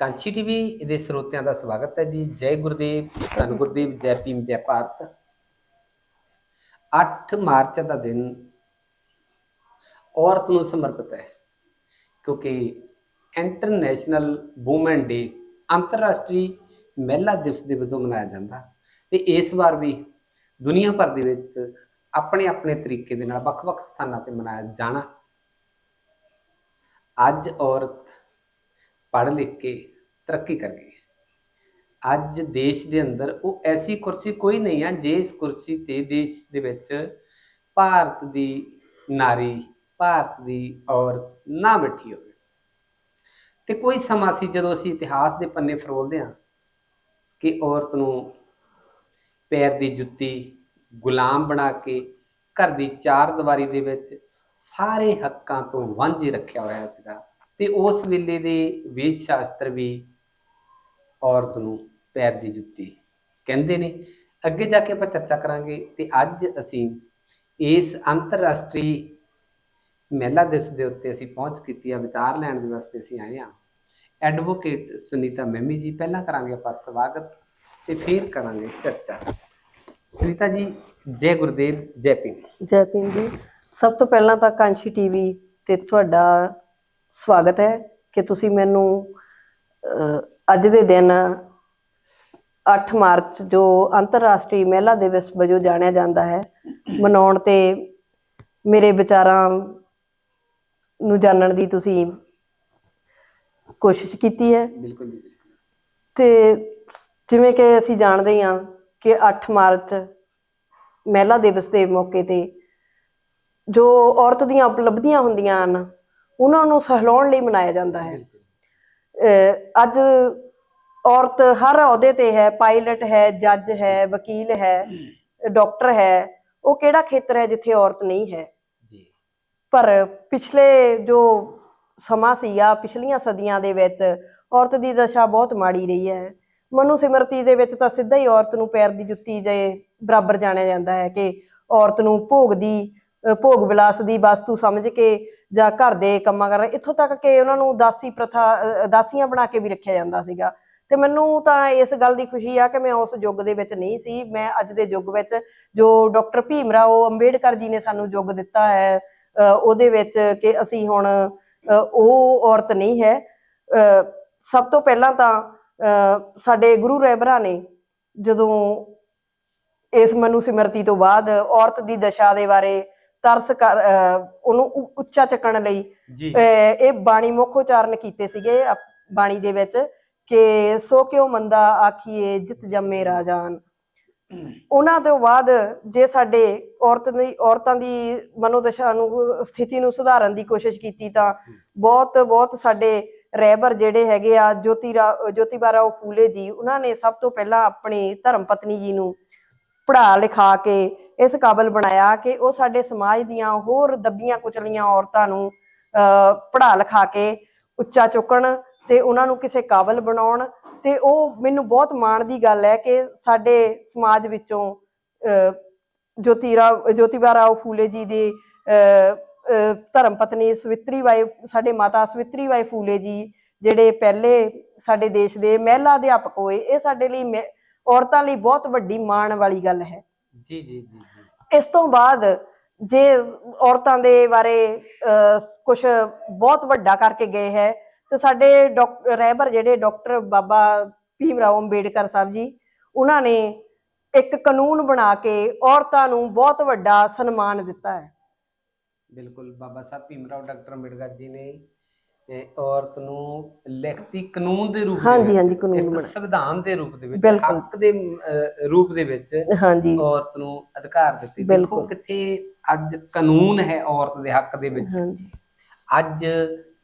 Kanchi TV ਦੇ ਸਰੋਤਿਆਂ ਦਾ ਸਵਾਗਤ ਹੈ ਜੀ। ਜੈ ਗੁਰਦੇਵ, ਧੰਨ ਗੁਰਦੇਵ, ਜੈ ਭੀਮ, ਜੈ ਭਾਰਤ। 8 ਮਾਰਚ ਦਾ ਦਿਨ ਔਰਤ ਨੂੰ ਸਮਰਪਿਤ ਹੈ ਕਿਉਂਕਿ ਇੰਟਰਨੈਸ਼ਨਲ ਔਮਨ ਡੇ, ਅੰਤਰਰਾਸ਼ਟਰੀ ਮਹਿਲਾ ਦਿਵਸ ਦੇ ਵਜੋਂ ਮਨਾਇਆ ਜਾਂਦਾ ਤੇ ਇਸ ਵਾਰ ਵੀ ਦੁਨੀਆ ਭਰ ਦੇ ਵਿੱਚ ਆਪਣੇ ਆਪਣੇ ਤਰੀਕੇ ਦੇ ਨਾਲ ਵੱਖ-ਵੱਖ ਸਥਾਨਾਂ ਤੇ ਮਨਾਇਆ ਜਾਣਾ। ਅੱਜ ਔਰਤ ਪੜ੍ਹ ਲਿਖ ਕੇ ਤਰੱਕੀ ਕਰ ਗਈ ਅੱਜ ਦੇਸ਼ ਦੇ ਅੰਦਰ ਉਹ ਐਸੀ ਕੁਰਸੀ ਕੋਈ ਨਹੀਂ ਹੈ ਜਿਸ ਕੁਰਸੀ ਤੇ ਦੇਸ਼ ਦੇ ਵਿੱਚ ਭਾਰਤ ਦੀ ਨਾਰੀ, ਭਾਰਤ ਦੀ ਔਰਤ ਨਾ ਬੈਠੀ ਹੋਵੇ। ਤੇ ਕੋਈ ਸਮਾਂ ਸੀ ਜਦੋਂ ਅਸੀਂ ਇਤਿਹਾਸ ਦੇ ਪੰਨੇ ਫਰੋਲਦੇ ਹਾਂ ਕਿ ਔਰਤ ਨੂੰ ਪੈਰ ਦੀ ਜੁੱਤੀ ਗੁਲਾਮ ਬਣਾ ਕੇ ਘਰ ਦੀ ਚਾਰ ਦੀਵਾਰੀ ਦੇ ਵਿੱਚ ਸਾਰੇ ਹੱਕਾਂ ਤੋਂ ਵਾਂਝੇ ਰੱਖਿਆ ਹੋਇਆ ਸੀਗਾ। ਤੇ ਉਸ ਵੇਲੇ ਦੇ ਵੇਦ ਸ਼ਾਸਤਰ ਵੀ ਔਰਤ ਨੂੰ ਪੈਰ ਦੀ ਜੁੱਤੀ ਕਹਿੰਦੇ ਨੇ। ਅੱਗੇ ਜਾ ਕੇ ਆਪਾਂ ਚਰਚਾ ਕਰਾਂਗੇ ਤੇ ਅੱਜ ਅਸੀਂ ਇਸ ਅੰਤਰਰਾਸ਼ਟਰੀ ਮਹਿਲਾ ਦਿਵਸ ਦੇ ਉੱਤੇ ਅਸੀਂ ਪਹੁੰਚ ਕੀਤੀ ਆ, ਵਿਚਾਰ ਲੈਣ ਦੇ ਵਾਸਤੇ ਅਸੀਂ ਆਏ ਆ। ਐਡਵੋਕੇਟ ਸੁਨੀਤਾ ਮੈਮੀ ਜੀ, ਪਹਿਲਾਂ ਕਰਾਂਗੇ ਆਪਾਂ ਸਵਾਗਤ ਤੇ ਫਿਰ ਕਰਾਂਗੇ ਚਰਚਾ। ਸੁਨੀਤਾ ਜੀ, ਜੈ ਗੁਰਦੇਵ, ਜੈ ਪਿੰਡ ਜੈ ਜੀ, ਸਭ ਤੋਂ ਪਹਿਲਾਂ ਤਾਂ ਕਾਂਸ਼ੀ ਟੀਵੀ ਤੇ ਤੁਹਾਡਾ ਸਵਾਗਤ ਹੈ ਕਿ ਤੁਸੀਂ ਮੈਨੂੰ ਅੱਜ ਦੇ ਦਿਨ 8 ਮਾਰਚ ਜੋ ਅੰਤਰਰਾਸ਼ਟਰੀ ਮਹਿਲਾ ਦਿਵਸ ਵਜੋਂ ਜਾਣਿਆ ਜਾਂਦਾ ਹੈ ਮਨਾਉਣ ਤੇ ਮੇਰੇ ਵਿਚਾਰਾਂ ਨੂੰ ਜਾਣਨ ਦੀ ਤੁਸੀਂ ਕੋਸ਼ਿਸ਼ ਕੀਤੀ ਹੈ ਬਿਲਕੁਲ ਜੀ। ਤੇ ਜਿਵੇਂ ਕਿ ਅਸੀਂ ਜਾਣਦੇ ਹਾਂ ਕਿ 8 ਮਾਰਚ ਮਹਿਲਾ ਦਿਵਸ ਦੇ ਮੌਕੇ ਤੇ ਜੋ ਔਰਤ ਦੀਆਂ ਉਪਲਬਧੀਆਂ ਹੁੰਦੀਆਂ ਹਨ ਉਹਨਾਂ ਨੂੰ ਸਹਿਲਾਉਣ ਲਈ ਮਨਾਇਆ ਜਾਂਦਾ ਹੈ। ਅੱਜ ਔਰਤ ਹਰ ਅਹੁਦੇ ਤੇ ਹੈ ਪਾਇਲਟ ਹੈ ਜੱਜ ਹੈ ਵਕੀਲ ਹੈ ਡਾਕਟਰ ਹੈ ਉਹ ਕਿਹੜਾ ਖੇਤਰ ਹੈ ਜਿੱਥੇ ਔਰਤ ਨਹੀਂ ਹੈ? ਜੀ। ਪਰ ਪਿਛਲੇ ਜੋ ਸਮਾਂ ਸੀਗਾ ਪਿਛਲੀਆਂ ਸਦੀਆਂ ਦੇ ਵਿੱਚ ਔਰਤ ਦੀ ਦਸ਼ਾ ਬਹੁਤ ਮਾੜੀ ਰਹੀ ਹੈ। ਮਨੂ ਸਿਮਰਤੀ ਦੇ ਵਿੱਚ ਤਾਂ ਸਿੱਧਾ ਹੀ ਔਰਤ ਨੂੰ ਪੈਰ ਦੀ ਜੁੱਤੀ ਦੇ ਬਰਾਬਰ ਜਾਣਿਆ ਜਾਂਦਾ ਹੈ ਕਿ ਔਰਤ ਨੂੰ ਭੋਗ ਦੀ ਭੋਗ ਵਿਲਾਸ ਦੀ ਵਸਤੂ ਸਮਝ ਕੇ ਜਾਂ ਘਰ ਦੇ ਕੰਮਾਂ ਕਰ ਇੱਥੋਂ ਤੱਕ ਕਿ ਉਹਨਾਂ ਨੂੰ ਦਾਸੀ ਪ੍ਰਥਾ ਦਾਸੀਆਂ ਬਣਾ ਕੇ ਵੀ ਰੱਖਿਆ ਜਾਂਦਾ ਸੀਗਾ। ਤੇ ਮੈਨੂੰ ਤਾਂ ਇਸ ਗੱਲ ਦੀ ਖੁਸ਼ੀ ਆ ਕਿ ਮੈਂ ਉਸ ਯੁੱਗ ਦੇ ਵਿੱਚ ਨਹੀਂ ਸੀ, ਮੈਂ ਅੱਜ ਦੇ ਯੁੱਗ ਵਿੱਚ ਜੋ ਡਾਕਟਰ ਭੀਮ ਰਾਓ ਅੰਬੇਡਕਰ ਜੀ ਨੇ ਸਾਨੂੰ ਯੁੱਗ ਦਿੱਤਾ ਹੈ, ਅਹ, ਉਹਦੇ ਵਿੱਚ ਕਿ ਅਸੀਂ ਹੁਣ ਉਹ ਔਰਤ ਨਹੀਂ ਹੈ। ਅਹ, ਸਭ ਤੋਂ ਪਹਿਲਾਂ ਤਾਂ, ਅਹ, ਸਾਡੇ ਗੁਰੂ ਰਹਿਬਰਾਂ ਨੇ ਜਦੋਂ ਇਸ ਮਨੂ ਸਿਮਰਤੀ ਤੋਂ ਬਾਅਦ ਔਰਤ ਦੀ ਦਸ਼ਾ ਦੇ ਬਾਰੇ ਤਰਸ ਕਰ ਉਹਨੂੰ ਉੱਚਾ ਚੱਕਣ ਲਈ ਇਹ ਬਾਣੀ ਮੁੱਖ ਉਚਾਰਨ ਕੀਤੇ ਸੀਗੇ ਬਾਣੀ ਦੇ ਵਿੱਚ ਕਿ ਸੋ ਕਿਉ ਮੰਦਾ ਆਖੀਏ ਜਿਤ ਜੰਮੇ ਰਾਜਾਨ। ਉਹਨਾਂ ਤੋਂ ਬਾਅਦ ਜੇ ਸਾਡੇ ਔਰਤ ਦੀ ਔਰਤਾਂ ਦੀ ਮਨੋਦਸ਼ਾ ਨੂੰ ਸਥਿਤੀ ਨੂੰ ਸੁਧਾਰਨ ਦੀ ਕੋਸ਼ਿਸ਼ ਕੀਤੀ ਤਾਂ ਬਹੁਤ ਬਹੁਤ ਸਾਡੇ ਰਹਿਬਰ ਜਿਹੜੇ ਹੈਗੇ ਆ ਜੋਤੀ ਜੋਤੀਬਾ ਰਾਓ ਫੂਲੇ ਜੀ ਉਹਨਾਂ ਨੇ ਸਭ ਤੋਂ ਪਹਿਲਾਂ ਆਪਣੀ ਧਰਮ ਪਤਨੀ ਜੀ ਨੂੰ ਪੜ੍ਹਾ ਲਿਖਾ ਕੇ ਇਸ ਕਾਬਲ ਬਣਾਇਆ ਕਿ ਉਹ ਸਾਡੇ ਸਮਾਜ ਦੀਆਂ ਹੋਰ ਦੱਬੀਆਂ ਕੁਚਲੀਆਂ ਔਰਤਾਂ ਨੂੰ ਅਹ, ਪੜ੍ਹਾ ਲਿਖਾ ਕੇ ਉੱਚਾ ਚੁੱਕਣ ਤੇ ਉਹਨਾਂ ਨੂੰ ਕਿਸੇ ਕਾਬਲ ਬਣਾਉਣ ਤੇ ਉਹ ਮੈਨੂੰ ਬਹੁਤ ਮਾਣ ਦੀ ਗੱਲ ਹੈ ਕਿ ਸਾਡੇ ਸਮਾਜ ਵਿੱਚੋਂ ਅਹ, ਜੋਤੀ ਜੋਤੀਬਾ ਰਾਓ ਫੂਲੇ ਜੀ ਦੀ ਅਹ, ਧਰਮ ਪਤਨੀ ਸਵਿਤਰੀ ਬਾਈ ਸਾਡੇ ਮਾਤਾ ਸਵਿਤਰੀ ਬਾਈ ਫੂਲੇ ਜੀ ਜਿਹੜੇ ਪਹਿਲੇ ਸਾਡੇ ਦੇਸ਼ ਦੇ ਮਹਿਲਾ ਅਧਿਆਪਕ ਹੋਏ ਇਹ ਸਾਡੇ ਲਈ ਮਹਿ- ਔਰਤਾਂ ਲਈ ਬਹੁਤ ਵੱਡੀ ਮਾਣ ਵਾਲੀ ਗੱਲ ਹੈ। ਜੀ ਜੀ ਜੀ ਇਸ ਤੋਂ ਬਾਅਦ ਜੇ ਔਰਤਾਂ ਦੇ ਬਾਰੇ ਕੁਝ ਬਹੁਤ ਵੱਡਾ ਕਰਕੇ ਗਏ ਹੈ ਤੇ ਸਾਡੇ ਡਾਕ- ਰਹਿਬਰ ਜਿਹੜੇ ਡਾਕਟਰ ਬਾਬਾ ਭੀਮ ਰਾਓ ਅੰਬੇਡਕਰ ਸਾਹਿਬ ਜੀ ਉਹਨਾਂ ਨੇ ਇੱਕ ਕਾਨੂੰਨ ਬਣਾ ਕੇ ਔਰਤਾਂ ਨੂੰ ਬਹੁਤ ਵੱਡਾ ਸਨਮਾਨ ਦਿੱਤਾ ਹੈ। ਬਿਲਕੁਲ ਬਾਬਾ ਸਾਹਿਬ ਭੀਮਰਾਓ ਡਾਕਟਰ ਅੰਬੇਡਕਰ ਜੀ ਨੇ ਇਹ ਔਰਤ ਨੂੰ ਲਿਖਤੀ ਕਾਨੂੰਨ ਦੇ ਰੂਪ ਹਾਂਜੀ, ਵਿੱਚ, ਹਾਂਜੀ, ਕਾਨੂੰਨ ਇੱਕ ਬਣਾਇਆ। ਸੰਵਿਧਾਨ ਦੇ ਰੂਪ ਦੇ ਵਿੱਚ ਬਿਲਕੁਲ। ਹੱਕ ਦੇ ਅਹ, ਰੂਪ ਦੇ ਵਿੱਚ ਹਾਂਜੀ। ਔਰਤ ਨੂੰ ਅਧਿਕਾਰ ਦਿੱਤੇ। ਦੇਖੋ ਬਿਲਕੁਲ। ਕਿੱਥੇ ਅੱਜ ਕਾਨੂੰਨ ਹੈ ਔਰਤ ਦੇ ਹੱਕ ਦੇ ਵਿੱਚ। ਹਾਂਜੀ। ਅੱਜ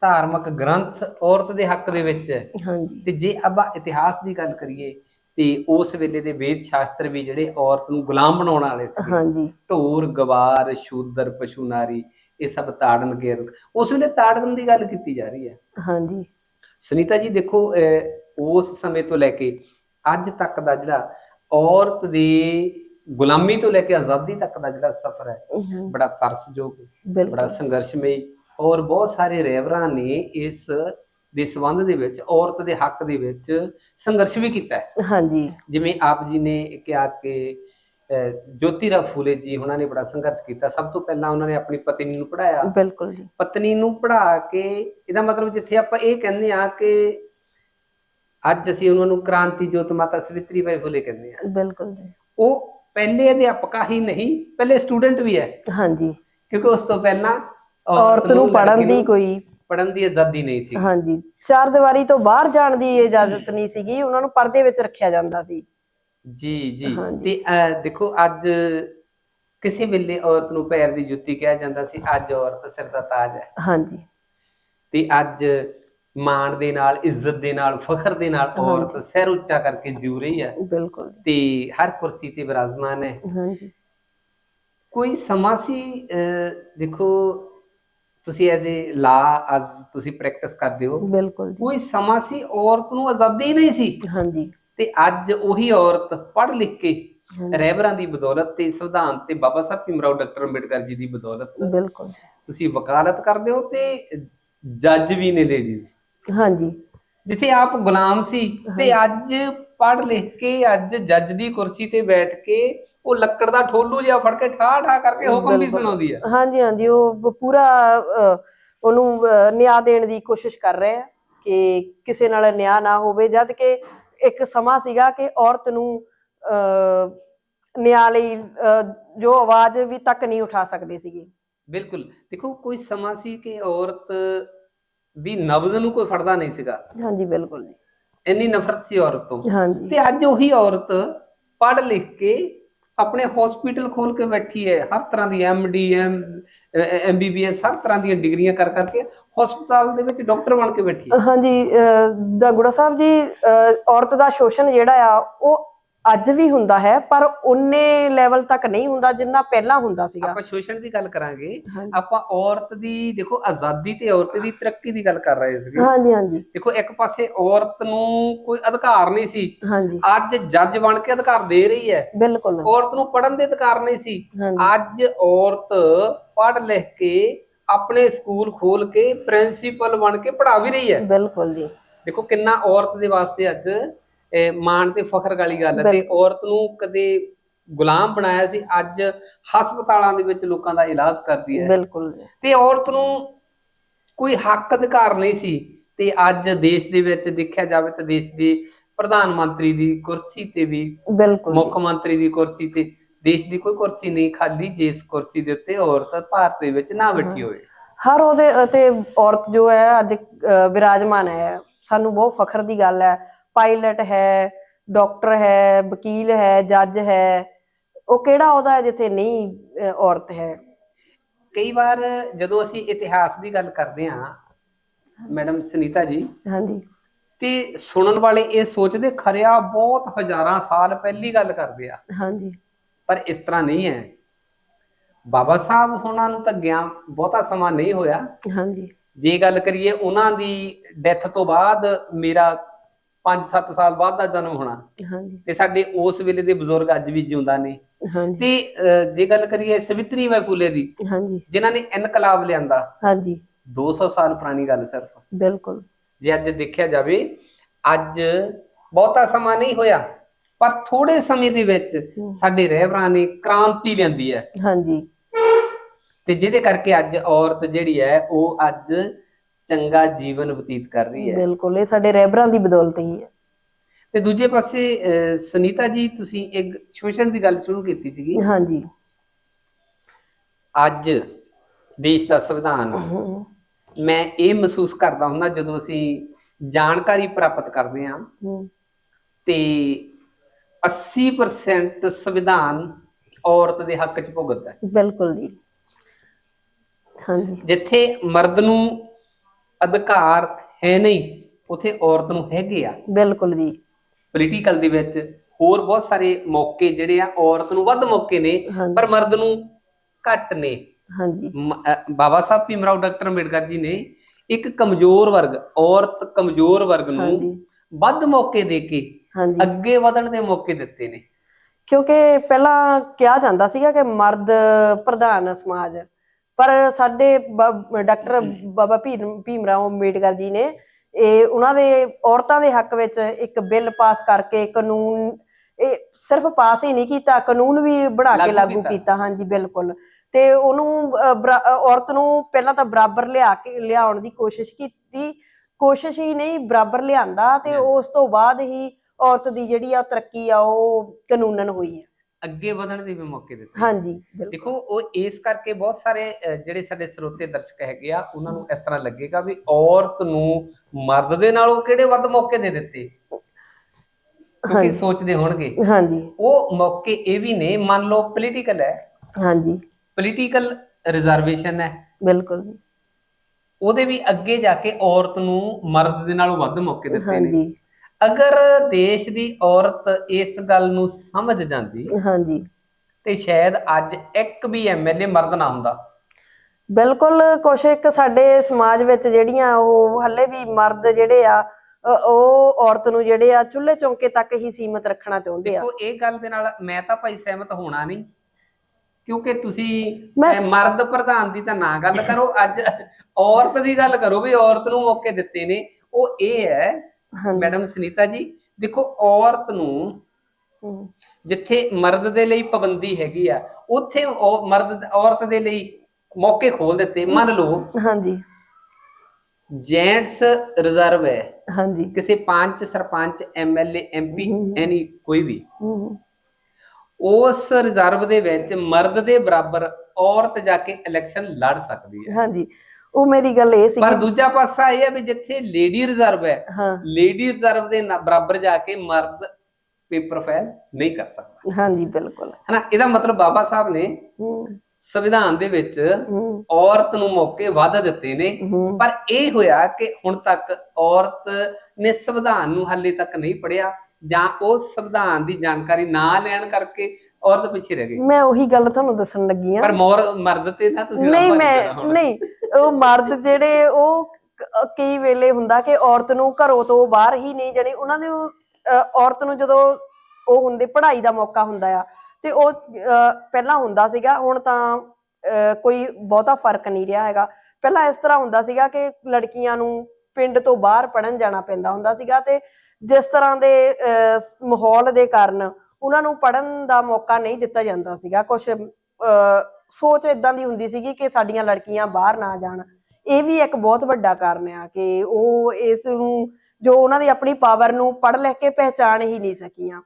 ਧਾਰਮਿਕ ਗ੍ਰੰਥ ਔਰਤ ਦੇ ਹੱਕ ਦੇ ਵਿੱਚ ਹੈ। ਹਾਂਜੀ। ਤੇ ਜੇ ਆਪਾਂ ਇਤਿਹਾਸ ਦੀ ਗੱਲ ਕਰੀਏ ਤੇ ਉਸ ਵੇਲੇ ਦੇ ਵੇਦ ਸ਼ਾਸਤਰ ਵੀ ਜਿਹੜੇ ਔਰਤ ਨੂੰ ਗੁਲਾਮ ਬਣਾਉਣ ਵਾਲੇ ਸੀ ਹਾਂਜੀ। ਢੋਰ ਗਵਾਰ ਸ਼ੂਦਰ ਪਸ਼ੂ ਨਾਰੀ ਇਹ ਸਭ ਤਾੜਨ ਕੇ ਉਸ ਵੇਲੇ ਤਾੜਨ ਦੀ ਗੱਲ ਕੀਤੀ ਜਾ ਰਹੀ ਹੈ। ਹਾਂਜੀ। ਸੁਨੀਤਾ ਜੀ ਦੇਖੋ ਉਸ ਸਮੇਂ ਤੋਂ ਲੈ ਕੇ ਅੱਜ ਤੱਕ ਦਾ ਜਿਹੜਾ ਔਰਤ ਦੀ ਗੁਲਾਮੀ ਤੋਂ ਲੈ ਕੇ ਆਜ਼ਾਦੀ ਤੱਕ ਦਾ ਜਿਹੜਾ ਸਫ਼ਰ ਹੈ ਬੜਾ ਤਰਸਯੋਗ ਬੜਾ ਸੰਘਰਸ਼ਮਈ ਔਰ ਬਹੁਤ ਸਾਰੇ ਰਹਿਬਰਾਂ ਨੇ ਇਸ ਦੇ ਸੰਬੰਧ ਦੇ ਵਿੱਚ ਔਰਤ ਦੇ ਹੱਕ ਦੇ ਵਿੱਚ ਸੰਘਰਸ਼ ਵੀ ਕੀਤਾ ਹੈ। ਹਾਂਜੀ। ਜਿਵੇਂ ਆਪ ਜੀ ਨੇ ਕਿਹਾ ਕਿ ਅਹ, ਜੋਤੀਰਾਓ ਫੂਲੇ ਜੀ ਉਹਨਾਂ ਨੇ ਬੜਾ ਸੰਘਰਸ਼ ਕੀਤਾ। ਸਭ ਤੋਂ ਪਹਿਲਾਂ ਉਹਨਾਂ ਨੇ ਆਪਣੀ ਪਤਨੀ ਨੂੰ ਪੜਾਇਆ ਬਿਲਕੁਲ ਜੀ। ਪਤਨੀ ਨੂੰ ਪੜਾ ਕੇ ਇਹਦਾ ਮਤਲਬ ਜਿੱਥੇ ਆਪਾਂ ਇਹ ਕਹਿੰਦੇ ਆ ਕਿ ਅੱਜ ਅਸੀਂ ਉਹਨਾਂ ਨੂੰ ਕ੍ਰਾਂਤੀ ਜੋਤ ਮਾਤਾ ਸਵਿਤਰੀ ਬਾਈ ਫੂਲੇ ਕਹਿੰਦੇ ਆ ਬਿਲਕੁਲ ਜੀ। ਉਹ ਪਹਿਲੇ ਅਧਿਆਪਕਾ ਹੀ ਨਹੀਂ ਪਹਿਲੇ ਸਟੂਡੈਂਟ ਵੀ ਹੈ। ਹਾਂਜੀ। ਕਿਉਂਕਿ ਉਸ ਤੋਂ ਪਹਿਲਾਂ ਔਰਤ ਨੂੰ ਪੜਨ ਦੀ ਕੋਈ ਪੜਨ ਦੀ ਆਜ਼ਾਦੀ ਨਹੀਂ ਸੀ। ਹਾਂਜੀ। ਚਾਰ ਦੀਵਾਰੀ ਤੋਂ ਬਾਹਰ ਜਾਣ ਦੀ ਇਜਾਜ਼ਤ ਨਹੀਂ ਸੀਗੀ। ਉਹਨਾਂ ਨੂੰ ਪਰਦੇ ਵਿੱਚ ਰੱਖਿਆ ਜਾਂਦਾ ਸੀ। ਜੀ ਜੀ। ਹਾਂਜੀ। ਤੇ ਦੇਖੋ ਅੱਜ ਕਿਸੇ ਵੇਲੇ ਔਰਤ ਨੂੰ ਪੈਰ ਦੀ ਜੁੱਤੀ ਕਿਹਾ ਜਾਂਦਾ ਸੀ ਅੱਜ ਔਰਤ ਸਿਰ ਦਾ ਤਾਜ ਹੈ। ਹਾਂਜੀ। ਤੇ ਅੱਜ ਮਾਣ ਦੇ ਨਾਲ ਇੱਜ਼ਤ ਦੇ ਨਾਲ ਫਖਰ ਦੇ ਨਾਲ ਔਰਤ ਸਿਰ ਉੱਚਾ ਕਰਕੇ ਜੂ ਰਹੀ ਹੈ। ਬਿਲਕੁਲ। ਤੇ ਹਰ ਕੁਰਸੀ ਤੇ ਵਿਰਾਜਮਾਨ ਹੈ। ਹਾਂਜੀ। ਕੋਈ ਸਮਾਂ ਸੀ ਅਹ, ਦੇਖੋ ਤੁਸੀਂ ਐਜ਼ ਏ ਲਾ ਅੱਜ ਤੁਸੀਂ ਪ੍ਰੈਕਟਿਸ ਕਰਦੇ ਹੋ? ਬਿਲਕੁਲ ਜੀ। ਕੋਈ ਸਮਾਂ ਸੀ ਔਰਤ ਨੂੰ ਆਜ਼ਾਦੀ ਨਹੀਂ ਸੀ? ਹਾਂਜੀ। ਤੇ ਅੱਜ ਉਹੀ ਔਰਤ ਪੜ੍ਹ ਲਿਖ ਕੇ ਰਹਿਬਰਾਂ ਦੀ ਬਦੌਲਤ ਤੇ ਸੰਵਿਧਾਨ ਤੇ ਬਾਬਾ ਸਾਹਿਬ ਭੀਮਰਾਓ ਡਾਕਟਰ ਅੰਬੇਡਕਰ ਜੀ ਦੀ ਬਦੌਲਤ ਬਿਲਕੁਲ ਤੁਸੀਂ ਵਕਾਲਤ ਕਰਦੇ ਹੋ ਤੇ ਜੱਜ ਵੀ ਨੇ ਲੇਡੀਜ਼ ਹਾਂਜੀ। ਜਿੱਥੇ ਆਪ ਗੁਲਾਮ ਸੀ ਤੇ ਅੱਜ ਪੜ੍ਹ ਲਿਖ ਕੇ ਅੱਜ ਜੱਜ ਦੀ ਕੁਰਸੀ ਤੇ ਬੈਠ ਕੇ ਉਹ ਲੱਕੜ ਦਾ ਠੋਲੂ ਜਿਹਾ ਫੜ ਕੇ ਠਾ ਠਾ ਕਰਕੇ ਹੁਕਮ ਵੀ। ਸੁਣਾਉਂਦੀ ਹੈ ਹਾਂਜੀ ਹਾਂਜੀ। ਉਹ ਪੂਰਾ ਉਹਨੂੰ ਨਿਆਂ ਦੇਣ ਦੀ ਕੋਸ਼ਿਸ਼ ਕਰ ਰਹੇ ਆ ਕਿ ਕਿਸੇ ਨਾਲ ਨਿਆਂ ਨਾ ਹੋਵੇ ਜਦ ਕਿ ਇੱਕ ਸਮਾਂ ਸੀਗਾ ਕਿ ਔਰਤ ਨੂੰ ਨਿਆਂ ਲਈ ਜੋ ਆਵਾਜ਼ ਵੀ ਤੱਕ ਨਹੀਂ ਉਠਾ ਸਕਦੇ ਸੀਗੇ। ਬਿਲਕੁਲ। ਦੇਖੋ ਕੋਈ ਸਮਾਂ ਸੀ ਕਿ ਔਰਤ ਦੀ ਨਬਜ਼ ਨੂੰ ਕੋਈ ਫੜਦਾ ਨਹੀਂ ਸੀਗਾ। ਹਾਂਜੀ ਬਿਲਕੁਲ ਜੀ। ਇੰਨੀ ਨਫ਼ਰਤ ਸੀ ਔਰਤ ਤੋਂ। ਹਾਂਜੀ। ਤੇ ਅੱਜ ਉਹੀ ਔਰਤ ਪੜ੍ਹ ਲਿਖ ਕੇ ਆਪਣੇ ਹਸਪੀਟਲ ਖੋਲ ਕੇ ਬੈਠੀ ਹੈ ਹਰ ਤਰ੍ਹਾਂ ਦੀ ਐਮਡੀ ਐਮ ਐਮਬੀਬੀਐਸ ਹਰ ਤਰ੍ਹਾਂ ਦੀਆਂ ਡਿਗਰੀਆਂ ਕਰ ਕਰਕੇ ਹਸਪਤਾਲ ਦੇ ਵਿੱਚ ਡਾਕਟਰ ਬਣ ਕੇ ਬੈਠੀ ਹੈ। ਹਾਂਜੀ ਅਹ, ਸਾਹਿਬ ਜੀ ਔਰਤ ਦਾ ਸ਼ੋਸ਼ਣ ਜਿਹੜਾ ਆ ਉਹ ਅੱਜ ਵੀ ਹੁੰਦਾ ਹੈ ਪਰ ਉਨੇ ਲੈਵਲ ਤੱਕ ਨਹੀਂ ਹੁੰਦਾ ਜਿੰਨਾ ਪਹਿਲਾਂ ਹੁੰਦਾ ਸੀਗਾ। ਆਪਾਂ ਸ਼ੋਸ਼ਣ ਦੀ ਗੱਲ ਕਰਾਂਗੇ। ਹਾਂਜੀ। ਆਪਾਂ ਔਰਤ ਦੀ ਦੇਖੋ ਆਜ਼ਾਦੀ ਤੇ ਔਰਤ ਦੀ ਤਰੱਕੀ ਦੀ ਗੱਲ ਕਰ ਰਹੇ ਸੀਗੇ। ਹਾਂਜੀ ਹਾਂਜੀ। ਦੇਖੋ ਇੱਕ ਪਾਸੇ ਔਰਤ ਨੂੰ ਕੋਈ ਅਧਿਕਾਰ ਨਹੀਂ ਸੀ। ਹਾਂਜੀ। ਅੱਜ ਜੱਜ ਬਣ ਕੇ ਅਧਿਕਾਰ ਦੇ ਰਹੀ ਹੈ। ਬਿਲਕੁਲ। ਔਰਤ ਨੂੰ ਪੜਨ ਦੇ ਅਧਿਕਾਰ ਨਹੀਂ ਸੀ। ਹਾਂਜੀ। ਅੱਜ ਔਰਤ ਪੜ੍ਹ ਲਿਖ ਕੇ ਆਪਣੇ ਸਕੂਲ ਖੋਲ ਕੇ ਪ੍ਰਿੰਸੀਪਲ ਬਣ ਕੇ ਪੜ੍ਹਾ ਵੀ ਰਹੀ ਹੈ। ਬਿਲਕੁਲ ਜੀ। ਦੇਖੋ ਕਿੰਨਾ ਔਰਤ ਦੇ ਵਾਸਤੇ ਅੱਜ ਮਾਣ ਤੇ ਫਖਰ ਵਾਲੀ ਗੱਲ ਹੈ ਤੇ ਔਰਤ ਨੂੰ ਕਦੇ ਗੁਲਾਮ ਬਣਾਇਆ ਸੀ ਅੱਜ ਹਸਪਤਾਲਾਂ ਦੇ ਵਿੱਚ ਲੋਕਾਂ ਦਾ ਇਲਾਜ ਕਰਦੀ ਹੈ। ਬਿਲਕੁਲ ਤੇ ਔਰਤ ਨੂੰ ਕੋਈ ਹੱਕ ਅਧਿਕਾਰ ਨਹੀਂ ਸੀ ਤੇ ਅੱਜ ਦੇਸ਼ ਦੇ ਵਿੱਚ ਦੇਖਿਆ ਜਾਵੇ ਤਾਂ ਦੇਸ਼ ਦੀ ਪ੍ਰਧਾਨ ਮੰਤਰੀ ਦੀ ਕੁਰਸੀ ਤੇ ਵੀ ਬਿਲਕੁਲ ਮੁੱਖ ਮੰਤਰੀ ਦੀ ਕੁਰਸੀ ਤੇ ਦੇਸ਼ ਦੀ ਕੋਈ ਕੁਰਸੀ ਨਹੀਂ ਖਾਲੀ ਜਿਸ ਕੁਰਸੀ ਦੇ ਉੱਤੇ ਔਰਤ ਭਾਰਤ ਦੇ ਵਿੱਚ ਨਾ ਬੈਠੀ ਹੋਵੇ। ਹਰ ਉਹਦੇ ਅਤੇ ਔਰਤ ਜੋ ਹੈ ਅੱਜ ਵਿਰਾਜਮਾਨ ਹੈ। ਸਾਨੂੰ ਬਹੁਤ ਫਖਰ ਦੀ ਗੱਲ ਹੈ। ਪਾਇਲਟ ਹੈ ਡਾਕਟਰ ਹੈ ਵਕੀਲ ਹੈ ਜੱਜ ਹੈ ਉਹ ਕਿਹੜਾ ਉਹਦਾ ਹੈ ਜਿੱਥੇ ਨਹੀਂ ਔਰਤ ਹੈ? ਕਈ ਵਾਰ ਜਦੋਂ ਅਸੀਂ ਇਤਿਹਾਸ ਦੀ ਗੱਲ ਕਰਦੇ ਹਾਂ ਮੈਡਮ ਸੁਨੀਤਾ ਜੀ ਹਾਂਜੀ। ਤੇ ਸੁਣਨ ਵਾਲੇ ਇਹ ਸੋਚਦੇ ਖਰਿਆ ਬਹੁਤ ਹਜ਼ਾਰਾਂ ਸਾਲ ਪਹਿਲੀ ਗੱਲ ਕਰਦੇ ਆ। ਹਾਂਜੀ। ਪਰ ਇਸ ਤਰ੍ਹਾਂ ਨਹੀਂ ਹੈ। ਬਾਬਾ ਸਾਹਿਬ ਉਹਨਾਂ ਨੂੰ ਤਾਂ ਗਿਆ ਬਹੁਤਾ ਸਮਾਂ ਨਹੀਂ ਹੋਇਆ। ਹਾਂਜੀ। ਜੇ ਗੱਲ ਕਰੀਏ ਉਹਨਾਂ ਦੀ ਡੈਥ ਤੋਂ ਬਾਅਦ ਮੇਰਾ 5-7 ਸਾਲ ਬਾਅਦ ਦਾ ਜਨਮ ਹੋਣਾ। ਹਾਂਜੀ। ਤੇ ਸਾਡੇ ਉਸ ਵੇਲੇ ਦੇ ਬਜ਼ੁਰਗ ਅੱਜ ਵੀ ਜਿਉਂਦਾ ਨੇ। ਹਾਂਜੀ। ਤੇ ਅਹ, ਜੇ ਗੱਲ ਕਰੀਏ ਸਵਿਤਰੀ ਬਾਈ ਫੂਲੇ ਦੀ ਹਾਂਜੀ। ਜਿਨ੍ਹਾਂ ਨੇ ਇਨਕਲਾਬ ਲਿਆਂਦਾ। ਹਾਂਜੀ। 200 ਸਾਲ ਪੁਰਾਣੀ ਗੱਲ ਸਿਰਫ। ਬਿਲਕੁਲ। ਜੇ ਅੱਜ ਦੇਖਿਆ ਜਾਵੇ ਅੱਜ ਬਹੁਤਾ ਸਮਾਂ ਨਹੀਂ ਹੋਇਆ ਪਰ ਥੋੜੇ ਸਮੇਂ ਦੇ ਵਿੱਚ ਸਾਡੇ ਰਹਿਬਰਾਂ ਨੇ ਕ੍ਰਾਂਤੀ ਲਿਆਂਦੀ ਹੈ। ਹਾਂਜੀ। ਤੇ ਜਿਹਦੇ ਕਰਕੇ ਅੱਜ ਔਰਤ ਜਿਹੜੀ ਹੈ ਉਹ ਅੱਜ ਚੰਗਾ ਜੀਵਨ ਬਤੀਤ ਕਰ ਰਹੀ ਹੈ। ਬਿਲਕੁਲ ਇਹ ਸਾਡੇ ਰਹਿਬਰਾਂ ਦੀ ਬਦੌਲਤ ਹੀ ਹੈ। ਤੇ ਦੂਜੇ ਪਾਸੇ ਅਹ, ਸੁਨੀਤਾ ਜੀ ਤੁਸੀਂ ਇੱਕ ਸ਼ੋਸ਼ਣ ਦੀ ਗੱਲ ਸ਼ੁਰੂ ਕੀਤੀ ਸੀਗੀ। ਹਾਂਜੀ। ਅੱਜ ਦੇਸ਼ ਦਾ ਸੰਵਿਧਾਨ। ਹਮ, ਮੈਂ ਇਹ ਮਹਿਸੂਸ ਕਰਦਾ ਹੁੰਦਾ ਜਦੋਂ ਅਸੀਂ ਜਾਣਕਾਰੀ ਪ੍ਰਾਪਤ ਕਰਦੇ ਹਾਂ। ਹਮ, ਤੇ 80% ਸੰਵਿਧਾਨ ਔਰਤ ਦੇ ਹੱਕ 'ਚ ਭੁਗਤਦਾ ਹੈ। ਬਿਲਕੁਲ ਜੀ। ਹਾਂਜੀ। ਜਿੱਥੇ ਮਰਦ ਨੂੰ ਅਧਿਕਾਰ ਹੈ ਨਹੀਂ ਉਥੇ ਔਰਤ ਨੂੰ ਹੈਗੇ ਆ। ਬਿਲਕੁਲ ਜੀ। ਪੋਲੀਟੀਕਲ ਦੇ ਵਿੱਚ ਹੋਰ ਬਹੁਤ ਸਾਰੇ ਮੌਕੇ ਜਿਹੜੇ ਆ ਔਰਤ ਨੂੰ ਵੱਧ ਮੌਕੇ ਨੇ ਹਾਂਜੀ। ਪਰ ਮਰਦ ਨੂੰ ਘੱਟ ਨੇ। ਹਾਂਜੀ। ਮ- ਅ, ਬਾਬਾ ਸਾਹਿਬ ਭੀਮਰਾਓ ਡਾਕਟਰ ਅੰਬੇਡਕਰ ਜੀ ਨੇ ਇੱਕ ਕਮਜ਼ੋਰ ਵਰਗ ਔਰਤ ਕਮਜ਼ੋਰ ਵਰਗ ਨੂੰ ਹਾਂਜੀ। ਵੱਧ ਮੌਕੇ ਦੇ ਕੇ ਹਾਂਜੀ। ਅੱਗੇ ਵਧਣ ਦੇ ਮੌਕੇ ਦਿੱਤੇ ਨੇ। ਕਿਉਂਕਿ ਪਹਿਲਾਂ ਕਿਹਾ ਜਾਂਦਾ ਸੀਗਾ ਕਿ ਮਰਦ ਪ੍ਰਧਾਨ ਸਮਾਜ। ਪਰ ਸਾਡੇ ਡਾਕਟਰ ਬਾਬਾ ਭੀਮ ਭੀਮ ਰਾਓ ਅੰਬੇਡਕਰ ਜੀ ਨੇ ਇਹ ਉਹਨਾਂ ਦੇ ਔਰਤਾਂ ਦੇ ਹੱਕ ਵਿੱਚ ਇੱਕ ਬਿੱਲ ਪਾਸ ਕਰਕੇ ਕਾਨੂੰਨ ਇਹ ਸਿਰਫ ਪਾਸ ਹੀ ਨਹੀਂ ਕੀਤਾ ਕਾਨੂੰਨ ਵੀ ਬਣਾ ਕੇ ਲਾਗੂ ਕੀਤਾ। ਹਾਂਜੀ ਬਿਲਕੁਲ ਤੇ ਉਹਨੂੰ ਔਰਤ ਨੂੰ ਪਹਿਲਾਂ ਤਾਂ ਬਰਾਬਰ ਲਿਆ ਕੇ ਲਿਆਉਣ ਦੀ ਕੋਸ਼ਿਸ਼ ਕੀਤੀ ਕੋਸ਼ਿਸ਼ ਹੀ ਨਹੀਂ ਬਰਾਬਰ ਲਿਆਂਦਾ ਤੇ। ਉਸ ਤੋਂ ਬਾਅਦ ਹੀ ਔਰਤ ਦੀ ਜਿਹੜੀ ਆ ਤਰੱਕੀ ਆ ਉਹ ਕਾਨੂੰਨਨ ਹੋਈ ਹੈ ਅੱਗੇ ਵਧਣ ਦੇ ਵੀ ਮੌਕੇ ਦਿੱਤੇ ਹਾਂਜੀ ਬਿਲਕੁਲ। ਦੇਖੋ ਉਹ ਇਸ ਕਰਕੇ ਬਹੁਤ ਸਾਰੇ ਜਿਹੜੇ ਸਾਡੇ ਸਰੋਤੇ ਦਰਸ਼ਕ ਹੈਗੇ ਆ ਉਹਨਾਂ ਨੂੰ ਇਸ ਤਰ੍ਹਾਂ ਲੱਗੇਗਾ ਵੀ ਔਰਤ ਨੂੰ ਮਰਦ ਦੇ ਨਾਲੋਂ ਕਿਹੜੇ ਵੱਧ ਮੌਕੇ ਦੇ ਦਿੱਤੇ? ਕਿਉਂਕਿ ਹਾਂਜੀ। ਸੋਚਦੇ ਹੋਣਗੇ। ਹਾਂਜੀ। ਉਹ ਮੌਕੇ ਇਹ ਵੀ ਨੇ ਮੰਨ ਲਓ ਪੋਲੀਟੀਕਲ ਹੈ। ਹਾਂਜੀ। ਪੋਲੀਟੀਕਲ ਰਿਜ਼ਰਵੇਸ਼ਨ ਹੈ। ਬਿਲਕੁਲ। ਉਹਦੇ ਵੀ ਅੱਗੇ ਜਾ ਕੇ ਔਰਤ ਨੂੰ ਮਰਦ ਦੇ ਨਾਲੋਂ ਵੱਧ ਮੌਕੇ ਦਿੱਤੇ ਨੇ। ਹਾਂਜੀ। ਅਗਰ ਦੇਸ਼ ਦੀ ਔਰਤ ਇਸ ਗੱਲ ਨੂੰ ਸਮਝ ਜਾਂਦੀ ਹਾਂਜੀ। ਤੇ ਸ਼ਾਇਦ ਅੱਜ ਇੱਕ ਵੀ ਐਮਐਲਏ ਮਰਦ ਨਾ ਹੁੰਦਾ। ਬਿਲਕੁਲ ਕੁਛ ਇੱਕ ਸਾਡੇ ਸਮਾਜ ਵਿੱਚ ਜਿਹੜੀਆਂ ਉਹ ਹੱਲੇ ਵੀ ਮਰਦ ਜਿਹੜੇ ਆ ਉਹ ਔਰਤ ਨੂੰ ਜਿਹੜੇ ਆ ਚੁੱਲ੍ਹੇ ਚੌਂਕੇ ਤੱਕ ਹੀ ਸੀਮਤ ਰੱਖਣਾ ਚਾਹੁੰਦੇ ਆ। ਦੇਖੋ ਇਹ ਗੱਲ ਦੇ ਨਾਲ ਮੈਂ ਤਾਂ ਭਾਈ ਸਹਿਮਤ ਹੋਣਾ ਨਹੀਂ। ਕਿਉਂਕਿ ਤੁਸੀਂ ਮਰਦ ਪ੍ਰਧਾਨ ਦੀ ਤਾਂ ਨਾ ਗੱਲ ਕਰੋ। ਅੱਜ ਔਰਤ ਦੀ ਗੱਲ ਕਰੋ ਵੀ ਔਰਤ ਨੂੰ ਮੌਕੇ ਦਿੱਤੇ ਨੇ। ਉਹ ਇਹ ਹੈ ਹਾਂਜੀ। ਮੈਡਮ ਸੁਨੀਤਾ ਜੀ ਦੇਖੋ ਔਰਤ ਨੂੰ ਹਮ, ਜਿੱਥੇ ਮਰਦ ਦੇ ਲਈ ਪਾਬੰਦੀ ਹੈਗੀ ਆ ਉੱਥੇ ਉਹ ਮਰਦ ਔਰਤ ਦੇ ਲਈ ਮੌਕੇ ਖੋਲ ਦਿੱਤੇ ਮੰਨ ਲਓ। ਹਾਂਜੀ। ਜੈਂਟਸ ਰਿਜ਼ਰਵ ਹੈ। ਹਾਂਜੀ। ਕਿਸੇ ਪੰਚ ਸਰਪੰਚ ਐਮਐਲਏ ਐਮਪੀ ਹਮ। ਐਨੀ ਕੋਈ ਵੀ। ਹਮ, ਉਸ ਰਿਜ਼ਰਵ ਦੇ ਵਿੱਚ ਮਰਦ ਦੇ ਬਰਾਬਰ ਔਰਤ ਜਾ ਕੇ ਇਲੈਕਸ਼ਨ ਲੜ ਸਕਦੀ ਹੈ। ਹਾਂਜੀ। ਉਹ ਮੇਰੀ ਗੱਲ ਇਹ ਸੀ ਪਰ ਦੂਜਾ ਪਾਸਾ ਇਹ ਹੈ ਵੀ ਜਿੱਥੇ ਲੇਡੀ ਰਿਜ਼ਰਵ ਹੈ ਹਾਂ। ਲੇਡੀ ਰਿਜ਼ਰਵ ਦੇ ਬਰਾਬਰ ਜਾ ਕੇ ਮਰਦ ਪੇਪਰ ਫਾਈਲ ਨਹੀਂ ਕਰ ਸਕਦਾ। ਹਾਂਜੀ ਬਿਲਕੁਲ। ਹਨਾ ਇਹਦਾ ਮਤਲਬ ਬਾਬਾ ਸਾਹਿਬ ਨੇ ਸੰਵਿਧਾਨ ਦੇ ਵਿੱਚ ਔਰਤ ਨੂੰ ਮੌਕੇ ਵੱਧ ਦਿੱਤੇ ਨੇ। ਪਰ ਇਹ ਹੋਇਆ ਕਿ ਹੁਣ ਤੱਕ ਔਰਤ ਨੇ ਸੰਵਿਧਾਨ ਨੂੰ ਹਾਲੇ ਤੱਕ ਨਹੀਂ ਪੜਿਆ ਜਾਂ ਉਹ ਸੰਵਿਧਾਨ ਦੀ ਜਾਣਕਾਰੀ ਨਾ ਲੈਣ ਕਰਕੇ ਔਰਤ ਪਿੱਛੇ ਰਹਿ ਗਈ। ਮੈਂ ਉਹੀ ਗੱਲ ਤੁਹਾਨੂੰ ਦੱਸਣ ਲੱਗੀ ਆ। ਪਰ ਮੋਰ ਮਰਦ ਤੇ ਨਾ ਤੁਸੀਂ ਨਹੀਂ ਮੈਂ। ਨਹੀਂ ਉਹ ਮਰਦ ਜਿਹੜੇ ਉਹ ਕਈ ਵੇਲੇ ਹੁੰਦਾ ਕਿ ਔਰਤ ਨੂੰ ਘਰੋਂ ਤੋਂ ਬਾਹਰ ਹੀ ਨਹੀਂ ਜਾਣੀ ਉਹਨਾਂ ਦੇ ਔਰਤ ਨੂੰ ਜਦੋਂ ਉਹ ਹੁੰਦੇ ਪੜ੍ਹਾਈ ਦਾ ਮੌਕਾ ਹੁੰਦਾ ਆ ਤੇ ਉਹ ਪਹਿਲਾਂ ਹੁੰਦਾ ਸੀਗਾ ਹੁਣ ਤਾਂ ਕੋਈ ਬਹੁਤਾ ਫ਼ਰਕ ਨਹੀਂ ਰਿਹਾ ਹੈਗਾ। ਪਹਿਲਾਂ ਇਸ ਤਰ੍ਹਾਂ ਹੁੰਦਾ ਸੀਗਾ ਕਿ ਲੜਕੀਆਂ ਨੂੰ ਪਿੰਡ ਤੋਂ ਬਾਹਰ ਪੜਨ ਜਾਣਾ ਪੈਂਦਾ ਹੁੰਦਾ ਸੀਗਾ ਤੇ ਜਿਸ ਤਰ੍ਹਾਂ ਦੇ ਅ, ਮਾਹੌਲ ਦੇ ਕਾਰਨ ਉਹਨਾਂ ਨੂੰ ਪੜਨ ਦਾ ਮੌਕਾ ਨਹੀਂ ਦਿੱਤਾ ਜਾਂਦਾ ਸੀਗਾ। ਕੁਝ ਸੋਚ ਇਦਾਂ ਦੀ ਹੁੰਦੀ ਸੀਗੀ ਕਿ ਸਾਡੀਆਂ ਲੜਕੀਆਂ ਬਾਹਰ ਨਾ ਜਾਣ। ਇਹ ਵੀ ਇੱਕ ਬਹੁਤ ਵੱਡਾ ਕਾਰਨ ਆ ਕਿ ਉਹ ਇਸ ਨੂੰ ਜੋ ਉਹਨਾਂ ਦੀ ਆਪਣੀ ਪਾਵਰ ਨੂੰ ਪੜ੍ਹ ਲਿਖ ਕੇ ਪਹਿਚਾਣ ਹੀ ਨਹੀਂ ਸਕੀਆਂ।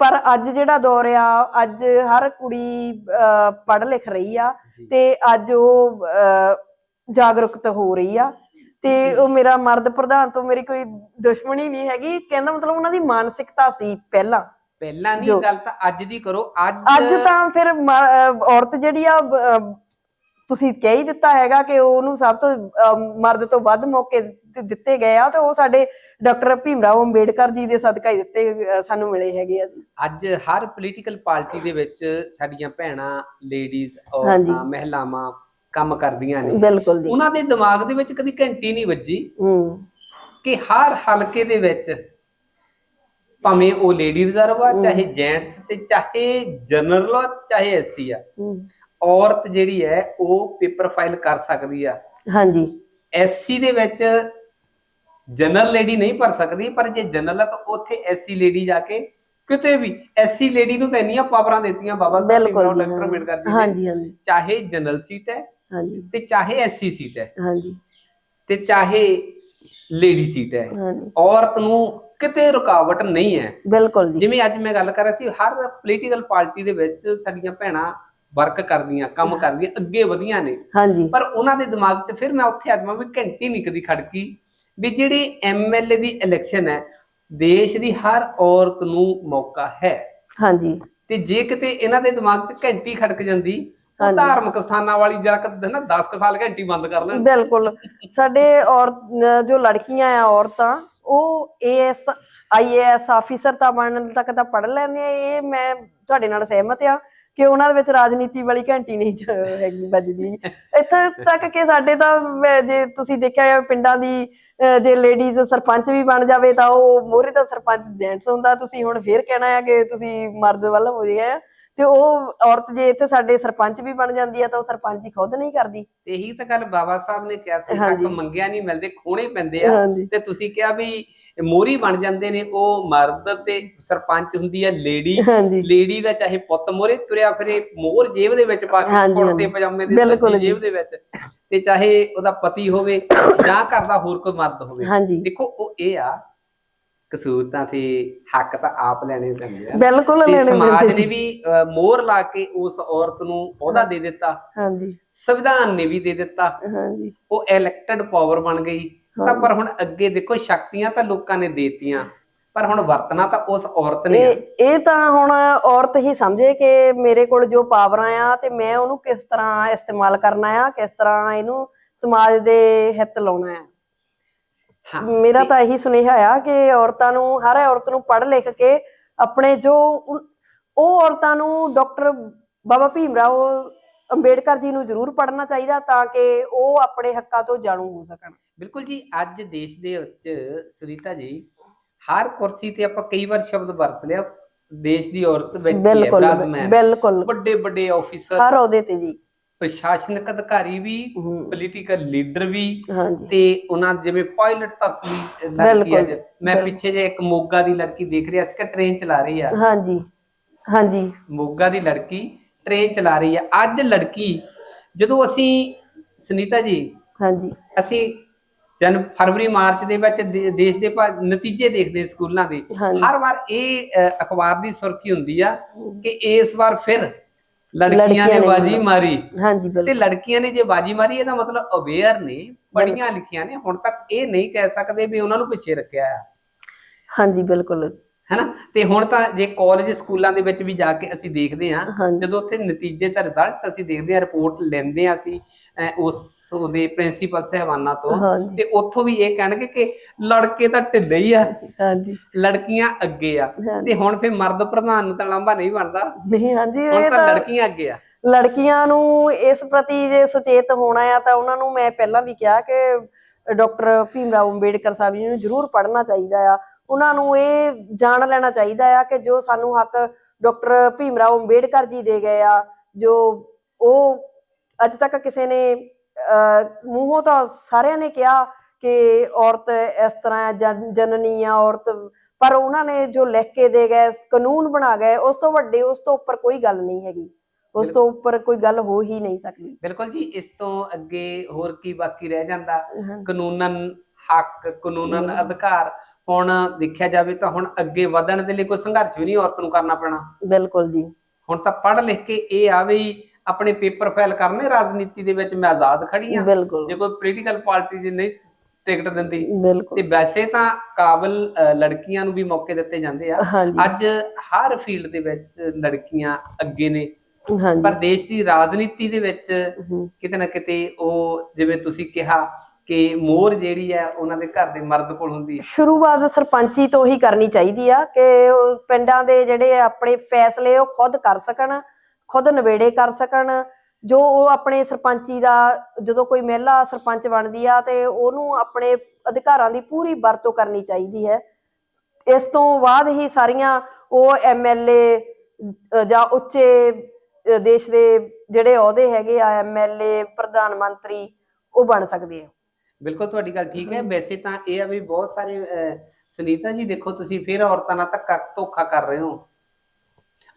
ਪਰ ਅੱਜ ਜਿਹੜਾ ਦੌਰ ਆ ਅੱਜ ਹਰ ਕੁੜੀ ਪੜ੍ਹ ਲਿਖ ਰਹੀ ਆ। ਤੇ ਅੱਜ ਉਹ ਜਾਗਰੂਕਤ ਹੋ ਰਹੀ ਆ। ਤੇ ਉਹ ਮੇਰਾ ਮਰਦ ਪ੍ਰਧਾਨ ਤੋਂ ਮੇਰੀ ਕੋਈ ਦੁਸ਼ਮਣੀ ਨਹੀਂ ਹੈਗੀ। ਕਹਿੰਦਾ ਮਤਲਬ ਉਹਨਾਂ ਦੀ ਮਾਨਸਿਕਤਾ ਸੀ ਪਹਿਲਾਂ। ਪਹਿਲਾਂ ਨਹੀਂ ਜੋ- ਗੱਲ ਤਾਂ ਅੱਜ ਦੀ ਕਰੋ ਅੱਜ ਅੱਜ ਤਾਂ ਫਿਰ ਮ- ਅਹ ਔਰਤ ਜਿਹੜੀ ਆ ਅਹ ਤੁਸੀਂ ਕਹਿ ਹੀ ਦਿੱਤਾ ਹੈਗਾ ਕਿ ਉਹਨੂੰ ਸਭ ਤੋਂ ਅਹ ਮਰਦ ਤੋਂ ਵੱਧ ਮੌਕੇ ਦਿੱਤੇ- ਦਿੱਤੇ ਗਏ ਆ ਤੇ ਉਹ ਸਾਡੇ ਡਾਕਟਰ ਭੀਮਰਾਓ ਅੰਬੇਡਕਰ ਜੀ ਦੇ ਸਦਕਾ ਹੀ ਦਿੱਤੇ ਅਹ ਸਾਨੂੰ ਮਿਲੇ ਹੈਗੇ ਆ ਅੱਜ ਹਰ ਪੋਲੀਟੀਕਲ ਪਾਰਟੀ ਦੇ ਵਿੱਚ ਸਾਡੀਆਂ ਭੈਣਾਂ ਲੇਡੀਜ਼ ਹਾਂਜੀ। ਔਰਤਾਂ ਮਹਿਲਾਵਾਂ ਕੰਮ ਕਰਦੀਆਂ ਨੇ। ਬਿਲਕੁਲ ਜੀ। ਉਹਨਾਂ ਦੇ ਦਿਮਾਗ ਦੇ ਵਿੱਚ ਕਦੀ ਘੰਟੀ ਨਹੀਂ ਵੱਜੀ ਹੂੰ। ਕਿ ਹਰ ਹਲਕੇ ਦੇ ਵਿੱਚ ਭਾਵੇਂ ਉਹ ਲੇਡੀ ਰਿਜ਼ਰਵ ਆ ਚਾਹੇ ਜੈਂਟਸ ਤੇ ਚਾਹੇ ਜਨਰਲ ਆ ਚਾਹੇ ਐਸਸੀ ਆ। ਔਰਤ ਜਿਹੜੀ ਹੈ ਉਹ ਪੇਪਰ ਫਾਈਲ ਕਰ ਸਕਦੀ ਆ। ਹਾਂਜੀ। ਐਸਸੀ ਦੇ ਵਿੱਚ ਜਨਰਲ ਲੇਡੀ ਨਹੀਂ ਭਰ ਸਕਦੀ ਪਰ ਜੇ ਜਨਰਲ ਆ ਤਾਂ ਉੱਥੇ ਐਸਸੀ ਲੇਡੀ ਜਾ ਕੇ ਕਿਤੇ ਵੀ ਐਸਸੀ ਲੇਡੀ ਨੂੰ ਤਾਂ ਇੰਨੀਆਂ ਪਾਵਰਾਂ ਦਿੱਤੀਆਂ ਬਾਬਾ ਸਾਹਿਬ ਜੀ, ਡਾਕਟਰ ਅੰਬੇਡਕਰ ਜੀ ਨੇ। ਹਾਂਜੀ ਹਾਂਜੀ। ਚਾਹੇ ਜਨਰਲ ਸੀਟ ਹੈ ਹਾਂਜੀ। ਤੇ ਚਾਹੇ ਐਸਸੀ ਸੀਟ ਹੈ। ਹਾਂਜੀ। ਤੇ ਚਾਹੇ ਲੇਡੀ ਸੀਟ ਹੈ। ਔਰਤ ਨੂੰ ਕਿਤੇ ਰੁਕਾਵਟ ਨਹੀਂ ਹੈ। ਬਿਲਕੁਲ ਜੀ। ਜਿਵੇਂ ਅੱਜ ਮੈਂ ਗੱਲ ਕਰ ਰਿਹਾ ਸੀ ਹਰ ਪੋਲੀਟੀਕਲ ਪਾਰਟੀ ਦੇ ਵਿੱਚ ਸਾਡੀਆਂ ਭੈਣਾਂ ਵਰਕ ਕਰਦੀਆਂ ਕੰਮ ਕਰਦੀਆਂ ਅੱਗੇ ਵਧੀਆਂ ਨੇ। ਹਾਂਜੀ। ਪਰ ਉਹਨਾਂ ਦੇ ਦਿਮਾਗ 'ਚ ਫਿਰ ਮੈਂ ਉੱਥੇ ਅੱਜ ਮੈਂ ਵੀ ਘੰਟੀ ਨਹੀਂ ਕਦੀ ਖੜਕੀ। ਵੀ ਜਿਹੜੀ ਐਮਐਲਏ ਦੀ ਇਲੈਕਸ਼ਨ ਹੈ ਦੇਸ਼ ਦੀ ਹਰ ਔਰਤ ਨੂੰ ਮੌਕਾ ਹੈ। ਹਾਂਜੀ। ਤੇ ਜੇ ਕਿਤੇ ਇਹਨਾਂ ਦੇ ਦਿਮਾਗ 'ਚ ਘੰਟੀ ਖੜਕ ਜਾਂਦੀ। ਧਾਰਮਿਕ ਸਥਾਨਾਂ ਵਾਲੀ ਜਰਾ ਕਿ ਨਾ 10 ਕੁ ਸਾਲ ਘੰਟੀ ਬੰਦ ਕਰ ਲੈਣ। ਬਿਲਕੁਲ। ਸਾਡੇ ਔਰ ਜੋ ਲੜਕੀਆਂ ਆ ਔਰਤਾਂ ਉਹ ਏਐਸ ਆਈਏਐਸ ਆਫੀਸਰ ਤਾਂ ਬਣਨ ਤੱਕ ਤਾਂ ਪੜ੍ਹ ਲੈਂਦੀਆਂ ਇਹ ਮੈਂ ਤੁਹਾਡੇ ਨਾਲ ਸਹਿਮਤ ਆ ਕਿ ਉਹਨਾਂ ਦੇ ਵਿੱਚ ਰਾਜਨੀਤੀ ਵਾਲੀ ਘੰਟੀ ਨਹੀਂ ਹੈਗੀ ਵੱਜਦੀ। ਇੱਥੇ ਤੱਕ ਕਿ ਸਾਡੇ ਤਾਂ ਜੇ ਤੁਸੀਂ ਦੇਖਿਆ ਪਿੰਡਾਂ ਦੀ ਜੇ ਲੇਡੀਜ਼ ਸਰਪੰਚ ਵੀ ਬਣ ਜਾਵੇ ਤਾਂ ਉਹ ਮੋਹਰੇ ਦਾ ਸਰਪੰਚ ਜੈਂਟਸ ਹੁੰਦਾ। ਤੁਸੀਂ ਹੁਣ ਫੇਰ ਕਹਿਣਾ ਹੈ ਕਿ ਤੁਸੀਂ ਮਰਦ ਵੱਲ ਹੋ ਗਏ ਤੇ ਉਹ ਔਰਤ ਜੇ ਇੱਥੇ ਸਾਡੇ ਸਰਪੰਚ ਵੀ ਬਣ ਜਾਂਦੀ ਆ ਤਾਂ ਉਹ ਸਰਪੰਚ ਹੀ ਖੁਦ ਨਹੀਂ ਕਰਦੀ। ਤੇ ਇਹੀ ਤਾਂ ਗੱਲ ਬਾਬਾ ਸਾਹਿਬ ਨੇ ਕਿਹਾ ਸੀ ਹੱਕ। ਮੰਗਿਆ ਨਹੀਂ ਮਿਲਦੇ ਖੋਣੇ ਪੈਂਦੇ ਆ। ਹਾਂਜੀ। ਤੇ ਤੁਸੀਂ ਕਿਹਾ ਵੀ ਮੋਰੀ ਬਣ ਜਾਂਦੇ ਨੇ ਉਹ ਮਰਦ ਤੇ ਸਰਪੰਚ ਹੁੰਦੀ ਆ ਲੇਡੀ। ਹਾਂਜੀ। ਲੇਡੀ ਦਾ ਚਾਹੇ ਪੁੱਤ ਮੋਰੇ ਤੁਰਿਆ ਫਿਰੇ ਮੋਹਰ ਜੇਬ ਦੇ ਵਿੱਚ ਪਾ ਕੇ ਹਾਂਜੀ, ਕੁੜਤੇ ਹਾਂਜੀ। ਪਜਾਮੇ ਦੇ ਬਿਲਕੁਲ ਸੱਜੀ ਜੀ। ਜੇਬ ਦੇ ਵਿੱਚ। ਤੇ ਚਾਹੇ ਉਹਦਾ ਪਤੀ ਹੋਵੇ ਜਾਂ ਘਰ ਦਾ ਹੋਰ ਕੋਈ ਮਰਦ ਹੋਵੇ। ਹਾਂਜੀ। ਦੇਖੋ ਉਹ ਇਹ ਆ ਕਸੂਰ ਤਾਂ ਫੇ ਹੱਕ ਤਾਂ ਆਪ ਲੈਣੇ ਪੈਂਦੇ ਆ। ਬਿਲਕੁਲ ਲੈਣੇ ਸਮਾਜ ਪੈਂਦੇ ਨੇ ਜੀ। ਵੀ ਮੋਹਰ ਲਾ ਕੇ ਉਸ ਔਰਤ ਨੂੰ ਅਹੁਦਾ ਦੇ ਦਿੱਤਾ। ਹਾਂਜੀ। ਸੰਵਿਧਾਨ ਨੇ ਵੀ ਦੇ ਦਿੱਤਾ। ਹਾਂਜੀ। ਉਹ ਇਲੈਕਟਡ ਪਾਵਰ ਬਣ ਗਈ। ਤਾਂ ਪਰ ਹੁਣ ਅੱਗੇ ਦੇਖੋ ਸ਼ਕਤੀਆਂ ਤਾਂ ਲੋਕਾਂ ਨੇ ਦੇਤੀਆਂ। ਪਰ ਹੁਣ ਵਰਤਣਾ ਤਾਂ ਉਸ ਔਰਤ ਨੇ। ਇਹ ਤਾਂ ਹੁਣ ਔਰਤ ਹੀ ਸਮਝੇ ਕਿ ਮੇਰੇ ਕੋਲ ਜੋ ਪਾਵਰਾਂ ਆ ਤੇ ਮੈਂ ਉਹਨੂੰ ਕਿਸ ਤਰ੍ਹਾਂ ਇਸਤੇਮਾਲ ਕਰਨਾ ਆ ਕਿਸ ਤਰ੍ਹਾਂ ਇਹਨੂੰ ਸਮਾਜ ਦੇ ਹਿੱਤ ਲਾਉਣਾ ਆ। ਮੇਰਾ ਤੇ- ਇਹੀ ਸੁਨੇਹਾ ਆ ਕਿ ਔਰਤਾਂ ਨੂੰ ਹਰ ਔਰਤ ਨੂੰ ਪੜ੍ਹ ਲਿਖ ਕੇ ਆਪਣੇ ਜੋ ਉਹ ਔਰਤਾਂ ਨੂੰ ਡਾਕਟਰ ਬਾਬਾ ਭੀਮ ਰਾਓ ਅੰਬੇਡਕਰ ਜੀ ਨੂੰ ਜ਼ਰੂਰ ਪੜ੍ਹਨਾ ਚਾਹੀਦਾ ਤਾਂ ਕਿ ਉਹ ਆਪਣੇ ਹੱਕਾਂ ਤੋਂ ਜਾਣੂ ਹੋ ਸਕਣ। ਬਿਲਕੁਲ ਜੀ ਅੱਜ ਦੇਸ਼ ਦੇ ਵਿੱਚ ਸੁਨੀਤਾ ਜੀ ਹਰ ਕੁਰਸੀ ਤੇ ਆਪਾਂ ਕਈ ਵਾਰ ਸ਼ਬਦ ਵਰਤ ਲਿਆ ਦੇਸ਼ ਦੀ ਔਰਤ ਬੈਠੀ ਹੈ ਬਿਲਕੁਲ ਵੱਡੇ ਵੱਡੇ ਆਫੀਸਰ ਹਰ ਉਹਦੇ ਤੇ ਜੀ। ਪ੍ਰਸ਼ਾਸਨਿਕ ਅਧਿਕਾਰੀ ਵੀ ਹਮ, ਪੋਲੀਟੀਕਲ ਲੀਡਰ ਵੀ ਹਾਂਜੀ। ਤੇ ਉਹਨਾਂ ਜਿਵੇਂ ਪਾਇਲਟ ਤੱਕ ਵੀ ਲੜਕੀ ਬਿਲਕੁਲ, ਅੱਜ ਮੈਂ ਬਿਲਕੁਲ। ਪਿੱਛੇ ਜੇ ਇੱਕ ਮੋਗਾ ਦੀ ਲੜਕੀ ਦੇਖ ਰਿਹਾ ਸੀ ਕਿ ਟ੍ਰੇਨ ਚਲਾ ਰਹੀ ਆ। ਹਾਂਜੀ ਹਾਂਜੀ। ਮੋਗਾ ਦੀ ਲੜਕੀ ਟ੍ਰੇਨ ਚਲਾ ਰਹੀ ਆ। ਅੱਜ ਲੜਕੀ ਜਦੋਂ ਅਸੀਂ ਸੁਨੀਤਾ ਜੀ ਹਾਂਜੀ। ਅਸੀਂ ਜਨ ਫਰਵਰੀ ਮਾਰਚ ਦੇ ਵਿੱਚ ਦੇ- ਦੇਸ਼ ਦੇ ਭਾ- ਨਤੀਜੇ ਦੇਖਦੇ ਸਕੂਲਾਂ ਦੇ। ਹਾਂਜੀ। ਹਰ ਵਾਰ ਇਹ ਅ, ਅਖਬਾਰ ਦੀ ਸੁਰਖੀ ਹੁੰਦੀ ਆ ਕਿ ਇਸ ਵਾਰ ਫਿਰ ਲੜਕੀਆਂ ਨੇ ਬਾਜੀ ਮਾਰੀ। ਹਾਂਜੀ ਤੇ ਬਿਲਕੁਲ। ਲੜਕੀਆਂ ਨੇ ਜੇ ਬਾਜੀ ਮਾਰੀ ਇਹਦਾ ਮਤਲਬ ਅਵੇਅਰ ਨੇ ਪੜੀਆਂ ਲਿਖੀਆਂ ਨੇ। ਹੁਣ ਤੱਕ ਇਹ ਨਹੀਂ ਕਹਿ ਸਕਦੇ ਵੀ ਉਹਨਾਂ ਨੂੰ ਪਿੱਛੇ ਰੱਖਿਆ ਆ। ਹਾਂਜੀ ਬਿਲਕੁਲ। ਹੈਨਾ? ਤੇ ਹੁਣ ਤਾਂ ਜੇ ਕਾਲਜ ਸਕੂਲਾਂ ਦੇ ਵਿੱਚ ਵੀ ਜਾ ਕੇ ਅਸੀਂ ਦੇਖਦੇ ਹਾਂਜੀ। ਜਦੋਂ ਉੱਥੇ ਨਤੀਜੇ ਦਾ ਰਿਜ਼ਲਟ ਅਸੀਂ ਦੇਖਦੇ ਹਾਂ ਰਿਪੋਰਟ ਲੈਂਦੇ ਹਾਂ ਅਸੀਂ ਉਸ ਉਹਦੇ ਪ੍ਰਿੰਸੀਪਲ ਸਹਿਬਾਨਾਂ ਤੋਂ ਤੇ ਉੱਥੋਂ ਵੀ ਇਹ ਕਹਿਣਗੇ ਕਿ ਲੜਕੇ ਤਾਂ ਢਿੱਲੇ ਹੀ ਆ। ਹਾਂਜੀ। ਲੜਕੀਆਂ ਅੱਗੇ ਆ। ਤੇ ਹੁਣ ਫੇ ਮਰਦ ਪ੍ਰਧਾਨ ਨੂੰ ਤਾਂ ਲਾਂਭਾ ਨਹੀਂ ਬਣਦਾ। ਨਹੀਂ ਹਾਂਜੀ ਇਹ ਤਾਂ ਤਾਂ ਲੜਕੀਆਂ ਅੱਗੇ ਆ। ਲੜਕੀਆਂ ਨੂੰ ਇਸ ਪ੍ਰਤੀ ਜੇ ਸੁਚੇਤ ਹੋਣਾ ਆ ਤਾਂ ਉਹਨਾਂ ਨੂੰ ਮੈਂ ਪਹਿਲਾਂ ਵੀ ਕਿਹਾ ਕਿ ਡਾਕਟਰ ਭੀਮ ਰਾਓ ਅੰਬੇਡਕਰ ਸਾਹਿਬ ਜੀ ਨੂੰ ਜ਼ਰੂਰ ਪੜ੍ਹਨਾ ਚਾਹੀਦਾ ਆ। ਉਹਨਾਂ ਨੂੰ ਇਹ ਜਾਣ ਲੈਣਾ ਚਾਹੀਦਾ ਆ ਕਿ ਜੋ ਸਾਨੂੰ ਹੱਕ ਡਾਕਟਰ ਭੀਮ ਰਾਓ ਅੰਬੇਡਕਰ ਜੀ ਦੇ ਗਏ ਆ ਜੋ ਉਹ ਅੱਜ ਤੱਕ ਕਿਸੇ ਨੇ ਮੂੰਹੋਂ ਤਾਂ ਸਾਰਿਆਂ ਨੇ ਕਿਹਾ ਕਿ ਔਰਤ ਇਸ ਤਰ੍ਹਾਂ ਜਨਨੀ ਆ ਔਰਤ ਪਰ ਉਹਨਾਂ ਨੇ ਜੋ ਲਿਖ ਕੇ ਦੇ ਗਏ ਕਾਨੂੰਨ ਬਣਾ ਗਏ ਉਸ ਤੋਂ ਵੱਡੇ ਉਸ ਤੋਂ ਉੱਪਰ ਕੋਈ ਗੱਲ ਨਹੀਂ ਹੈਗੀ। ਉਸ ਤੋਂ ਉੱਪਰ ਕੋਈ ਗੱਲ ਹੋ ਹੀ ਨਹੀਂ ਸਕਦੀ। ਬਿਲਕੁਲ ਜੀ ਇਸ ਤੋਂ ਅੱਗੇ ਹੋਰ ਕੀ ਬਾਕੀ ਰਹਿ ਜਾਂਦਾ? ਕਾਨੂੰਨਨ ਹੱਕ ਕਾਨੂੰਨਨ ਅਧਿਕਾਰ। ਹੁਣ ਦੇਖਿਆ ਜਾਵੇ ਤਾਂ ਹੁਣ ਅੱਗੇ ਵਧਣ ਦੇ ਲਈ ਕੋਈ ਸੰਘਰਸ਼ ਵੀ ਨਹੀਂ ਔਰਤ ਨੂੰ ਕਰਨਾ ਪੈਣਾ। ਬਿਲਕੁਲ ਜੀ। ਹੁਣ ਤਾਂ ਪੜ੍ਹ ਲਿਖ ਕੇ ਇਹ ਆ ਵੀ ਆਪਣੇ ਪੇਪਰ ਫਾਈਲ ਕਰਨੇ ਰਾਜਨੀਤੀ ਦੇ ਵਿੱਚ ਮੈਂ ਆਜ਼ਾਦ ਖੜੀ ਆ। ਜੇ ਕੋਈ ਪੋਲੀਟੀਕਲ ਪਾਰਟੀ ਜੀ ਨਹੀਂ ਟਿਕਟ ਦਿੰਦੀ ਤੇ ਵੈਸੇ ਤਾਂ ਕਾਬਲ ਲੜਕੀਆਂ ਨੂੰ ਵੀ ਮੌਕੇ ਦਿੱਤੇ ਜਾਂਦੇ ਆ। ਅੱਜ ਹਰ ਫੀਲਡ ਦੇ ਵਿੱਚ ਲੜਕੀਆਂ ਅੱਗੇ ਨੇ। ਪਰ ਦੇਸ਼ ਦੀ ਰਾਜਨੀਤੀ ਦੇ ਵਿੱਚ ਕਿਤੇ ਨਾ ਕਿਤੇ ਉਹ ਜਿਵੇਂ ਤੁਸੀਂ ਕਿਹਾ ਕਿ ਮੋਹਰ ਜਿਹੜੀ ਹੈ ਉਹਨਾਂ ਦੇ ਘਰ ਦੇ ਮਰਦ ਕੋਲ ਹੁੰਦੀ ਹੈ ਸ਼ੁਰੂਆਤ ਸਰਪੰਚੀ ਤੋਂ ਹੀ ਕਰਨੀ ਚਾਹੀਦੀ ਆ ਕਿ ਉਹ ਪਿੰਡਾਂ ਦੇ ਜਿਹੜੇ ਆਪਣੇ ਫੈਸਲੇ ਉਹ ਖੁਦ ਕਰ ਸਕਣ, ਖੁਦ ਨਵੇੜੇ ਕਰ ਸਕਣ। ਜੋ ਉਹ ਆਪਣੇ ਸਰਪੰਚੀ ਦਾ, ਜਦੋਂ ਕੋਈ ਮਹਿਲਾ ਸਰਪੰਚ ਬਣਦੀ ਆ ਤੇ ਉਹਨੂੰ ਆਪਣੇ ਅਧਿਕਾਰਾਂ ਦੀ ਪੂਰੀ ਵਰਤੋਂ ਕਰਨੀ ਚਾਹੀਦੀ ਹੈ। ਇਸ ਤੋਂ ਬਾਅਦ ਹੀ ਸਾਰੀਆਂ ਉਹ ਐਮਐਲਏ ਜਾਂ ਉੱਚੇ ਦੇਸ਼ ਦੇ ਜਿਹੜੇ ਅਹੁਦੇ ਹੈਗੇ ਆ ਐਮਐਲਏ ਪ੍ਰਧਾਨ ਮੰਤਰੀ, ਉਹ ਬਣ ਸਕਦੇ ਆ। ਬਿਲਕੁਲ ਤੁਹਾਡੀ ਗੱਲ ਠੀਕ ਹੈ। ਵੈਸੇ ਤਾਂ ਇਹ ਆ ਵੀ ਬਹੁਤ ਸਾਰੇ ਸੁਨੀਤਾ ਜੀ ਦੇਖੋ ਤੁਸੀਂ ਫਿਰ ਔਰਤਾਂ ਨਾਲ ਧੱਕਾ ਧੋਖਾ ਕਰ ਰਹੇ ਹੋ।